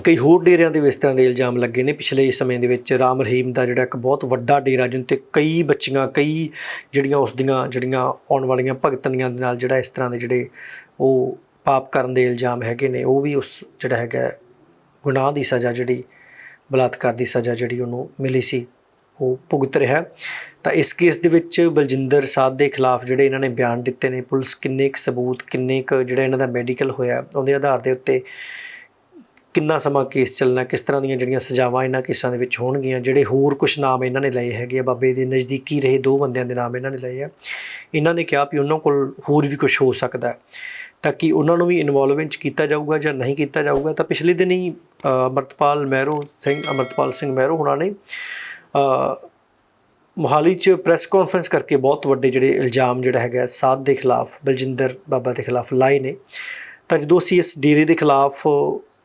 ਕਈ ਹੋਰ ਡੇਰਿਆਂ ਦੇ ਵੀ ਇਸ ਤਰ੍ਹਾਂ ਦੇ ਇਲਜ਼ਾਮ ਲੱਗੇ ਨੇ। ਪਿਛਲੇ ਸਮੇਂ ਦੇ ਵਿੱਚ ਰਾਮ ਰਹੀਮ ਦਾ ਜਿਹੜਾ ਇੱਕ ਬਹੁਤ ਵੱਡਾ ਡੇਰਾ ਜਿਨ ਤੇ ਕਈ ਬੱਚੀਆਂ, ਕਈ ਜਿਹੜੀਆਂ ਉਸ ਦੀਆਂ, ਜਿਹੜੀਆਂ ਆਉਣ ਵਾਲੀਆਂ ਭਗਤਨੀਆਂ ਦੇ ਨਾਲ ਜਿਹੜਾ ਇਸ ਤਰ੍ਹਾਂ ਦੇ ਜਿਹੜੇ ਉਹ ਪਾਪ ਕਰਨ ਦੇ ਇਲਜ਼ਾਮ ਹੈਗੇ ਨੇ, ਉਹ ਵੀ ਉਸ ਜਿਹੜਾ ਹੈਗਾ ਗੁਨਾਹ ਦੀ ਸਜ਼ਾ ਜਿਹੜੀ, ਬਲਾਤਕਾਰ ਦੀ ਸਜ਼ਾ ਜਿਹੜੀ ਉਹਨੂੰ ਮਿਲੀ ਸੀ, ਉਹ ਭੁਗਤ ਰਿਹਾ। ਤਾਂ ਇਸ ਕੇਸ ਦੇ ਵਿੱਚ ਬਲਜਿੰਦਰ ਸਾਧ ਦੇ ਖਿਲਾਫ ਜਿਹੜੇ ਇਹਨਾਂ ਨੇ ਬਿਆਨ ਦਿੱਤੇ ਨੇ, ਪੁਲਿਸ ਕਿੰਨੇ ਕੁ ਸਬੂਤ, ਕਿੰਨੇ ਕੁ ਜਿਹੜਾ ਇਹਨਾਂ ਦਾ ਮੈਡੀਕਲ ਹੋਇਆ, ਉਹਦੇ ਆਧਾਰ ਦੇ ਉੱਤੇ ਕਿੰਨਾ ਸਮਾਂ ਕੇਸ ਚੱਲਣਾ ਕਿਸ ਤਰ੍ਹਾਂ ਦੀਆਂ ਜਿਹੜੀਆਂ ਸਜ਼ਾਵਾਂ ਇਹਨਾਂ ਕੇਸਾਂ ਦੇ ਵਿੱਚ ਹੋਣਗੀਆਂ ਜਿਹੜੇ ਹੋਰ ਕੁਝ ਨਾਮ ਇਹਨਾਂ ਨੇ ਲਏ ਹੈਗੇ ਆ ਬਾਬੇ ਦੇ ਨਜ਼ਦੀਕੀ ਰਹੇ ਦੋ ਬੰਦਿਆਂ ਦੇ ਨਾਮ ਇਹਨਾਂ ਨੇ ਲਏ ਆ। ਇਹਨਾਂ ਨੇ ਕਿਹਾ ਵੀ ਉਹਨਾਂ ਕੋਲ ਹੋਰ ਵੀ ਕੁਝ ਹੋ ਸਕਦਾ ਹੈ। ਤਾਂ ਕਿ ਉਹਨਾਂ ਨੂੰ ਵੀ ਇਨਵੋਲਵਮੈਂਟ ਕੀਤਾ ਜਾਊਗਾ ਜਾਂ ਨਹੀਂ ਕੀਤਾ ਜਾਊਗਾ ਤਾਂ ਪਿਛਲੇ ਦਿਨ ਹੀ ਅ, ਅਮਰਤਪਾਲ ਮਹਿਰੋ ਸਿੰਘ ਅਮਰਤਪਾਲ ਸਿੰਘ ਮਹਿਰੋ ਹੁਣਾਂ ਨੇ ਮੋਹਾਲੀ 'ਚ ਪ੍ਰੈਸ ਕਾਨਫਰੰਸ ਕਰਕੇ ਬਹੁਤ ਵੱਡੇ ਜਿਹੜੇ ਇਲਜ਼ਾਮ ਜਿਹੜਾ ਹੈਗਾ ਸਾਧ ਦੇ ਖਿਲਾਫ ਬਲਜਿੰਦਰ ਬਾਬਾ ਦੇ ਖਿਲਾਫ ਲਾਏ ਨੇ। ਤਾਂ ਜਦੋਂ ਅਸੀਂ ਇਸ ਡੇਰੇ ਦੇ ਖਿਲਾਫ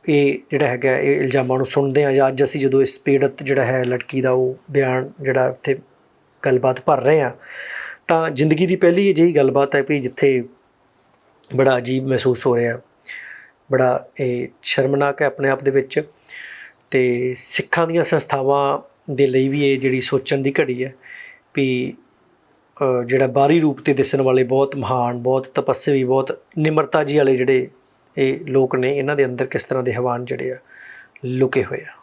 ਇਹ ਜਿਹੜਾ ਹੈਗਾ ਇਹ ਇਲਜ਼ਾਮਾਂ ਨੂੰ ਸੁਣਦੇ ਹਾਂ ਜਾਂ ਅੱਜ ਅਸੀਂ ਜਦੋਂ ਇਸ ਪੀੜਤ ਜਿਹੜਾ ਹੈ ਲੜਕੀ ਦਾ ਉਹ ਬਿਆਨ ਜਿਹੜਾ ਇੱਥੇ ਗੱਲਬਾਤ ਭਰ ਰਹੇ ਹਾਂ, ਤਾਂ ਜ਼ਿੰਦਗੀ ਦੀ ਪਹਿਲੀ ਅਜਿਹੀ ਗੱਲਬਾਤ ਹੈ ਵੀ ਜਿੱਥੇ ਬੜਾ ਅਜੀਬ ਮਹਿਸੂਸ ਹੋ ਰਿਹਾ, ਬੜਾ ਇਹ ਸ਼ਰਮਨਾਕ ਹੈ ਆਪਣੇ ਆਪ ਦੇ ਵਿੱਚ ਤੇ ਸਿੱਖਾਂ ਦੀਆਂ ਸੰਸਥਾਵਾਂ ਦੇ ਲਈ ਵੀ ਇਹ ਜਿਹੜੀ ਸੋਚਣ ਦੀ ਘੜੀ ਹੈ ਵੀ ਜਿਹੜਾ ਬਾਹਰੀ ਰੂਪ ਤੇ ਦਿਸਣ ਵਾਲੇ ਬਹੁਤ ਮਹਾਨ, ਬਹੁਤ ਤਪੱਸਵੀ, ਬਹੁਤ ਨਿਮਰਤਾ ਜੀ ਵਾਲੇ ਜਿਹੜੇ ਇਹ ਲੋਕ ਨੇ, ਇਹਨਾਂ ਦੇ ਅੰਦਰ ਕਿਸ ਤਰ੍ਹਾਂ ਦੇ ਹਵਾਨ ਜਿਹੜੇ ਆ ਲੁਕੇ ਹੋਏ ਆ।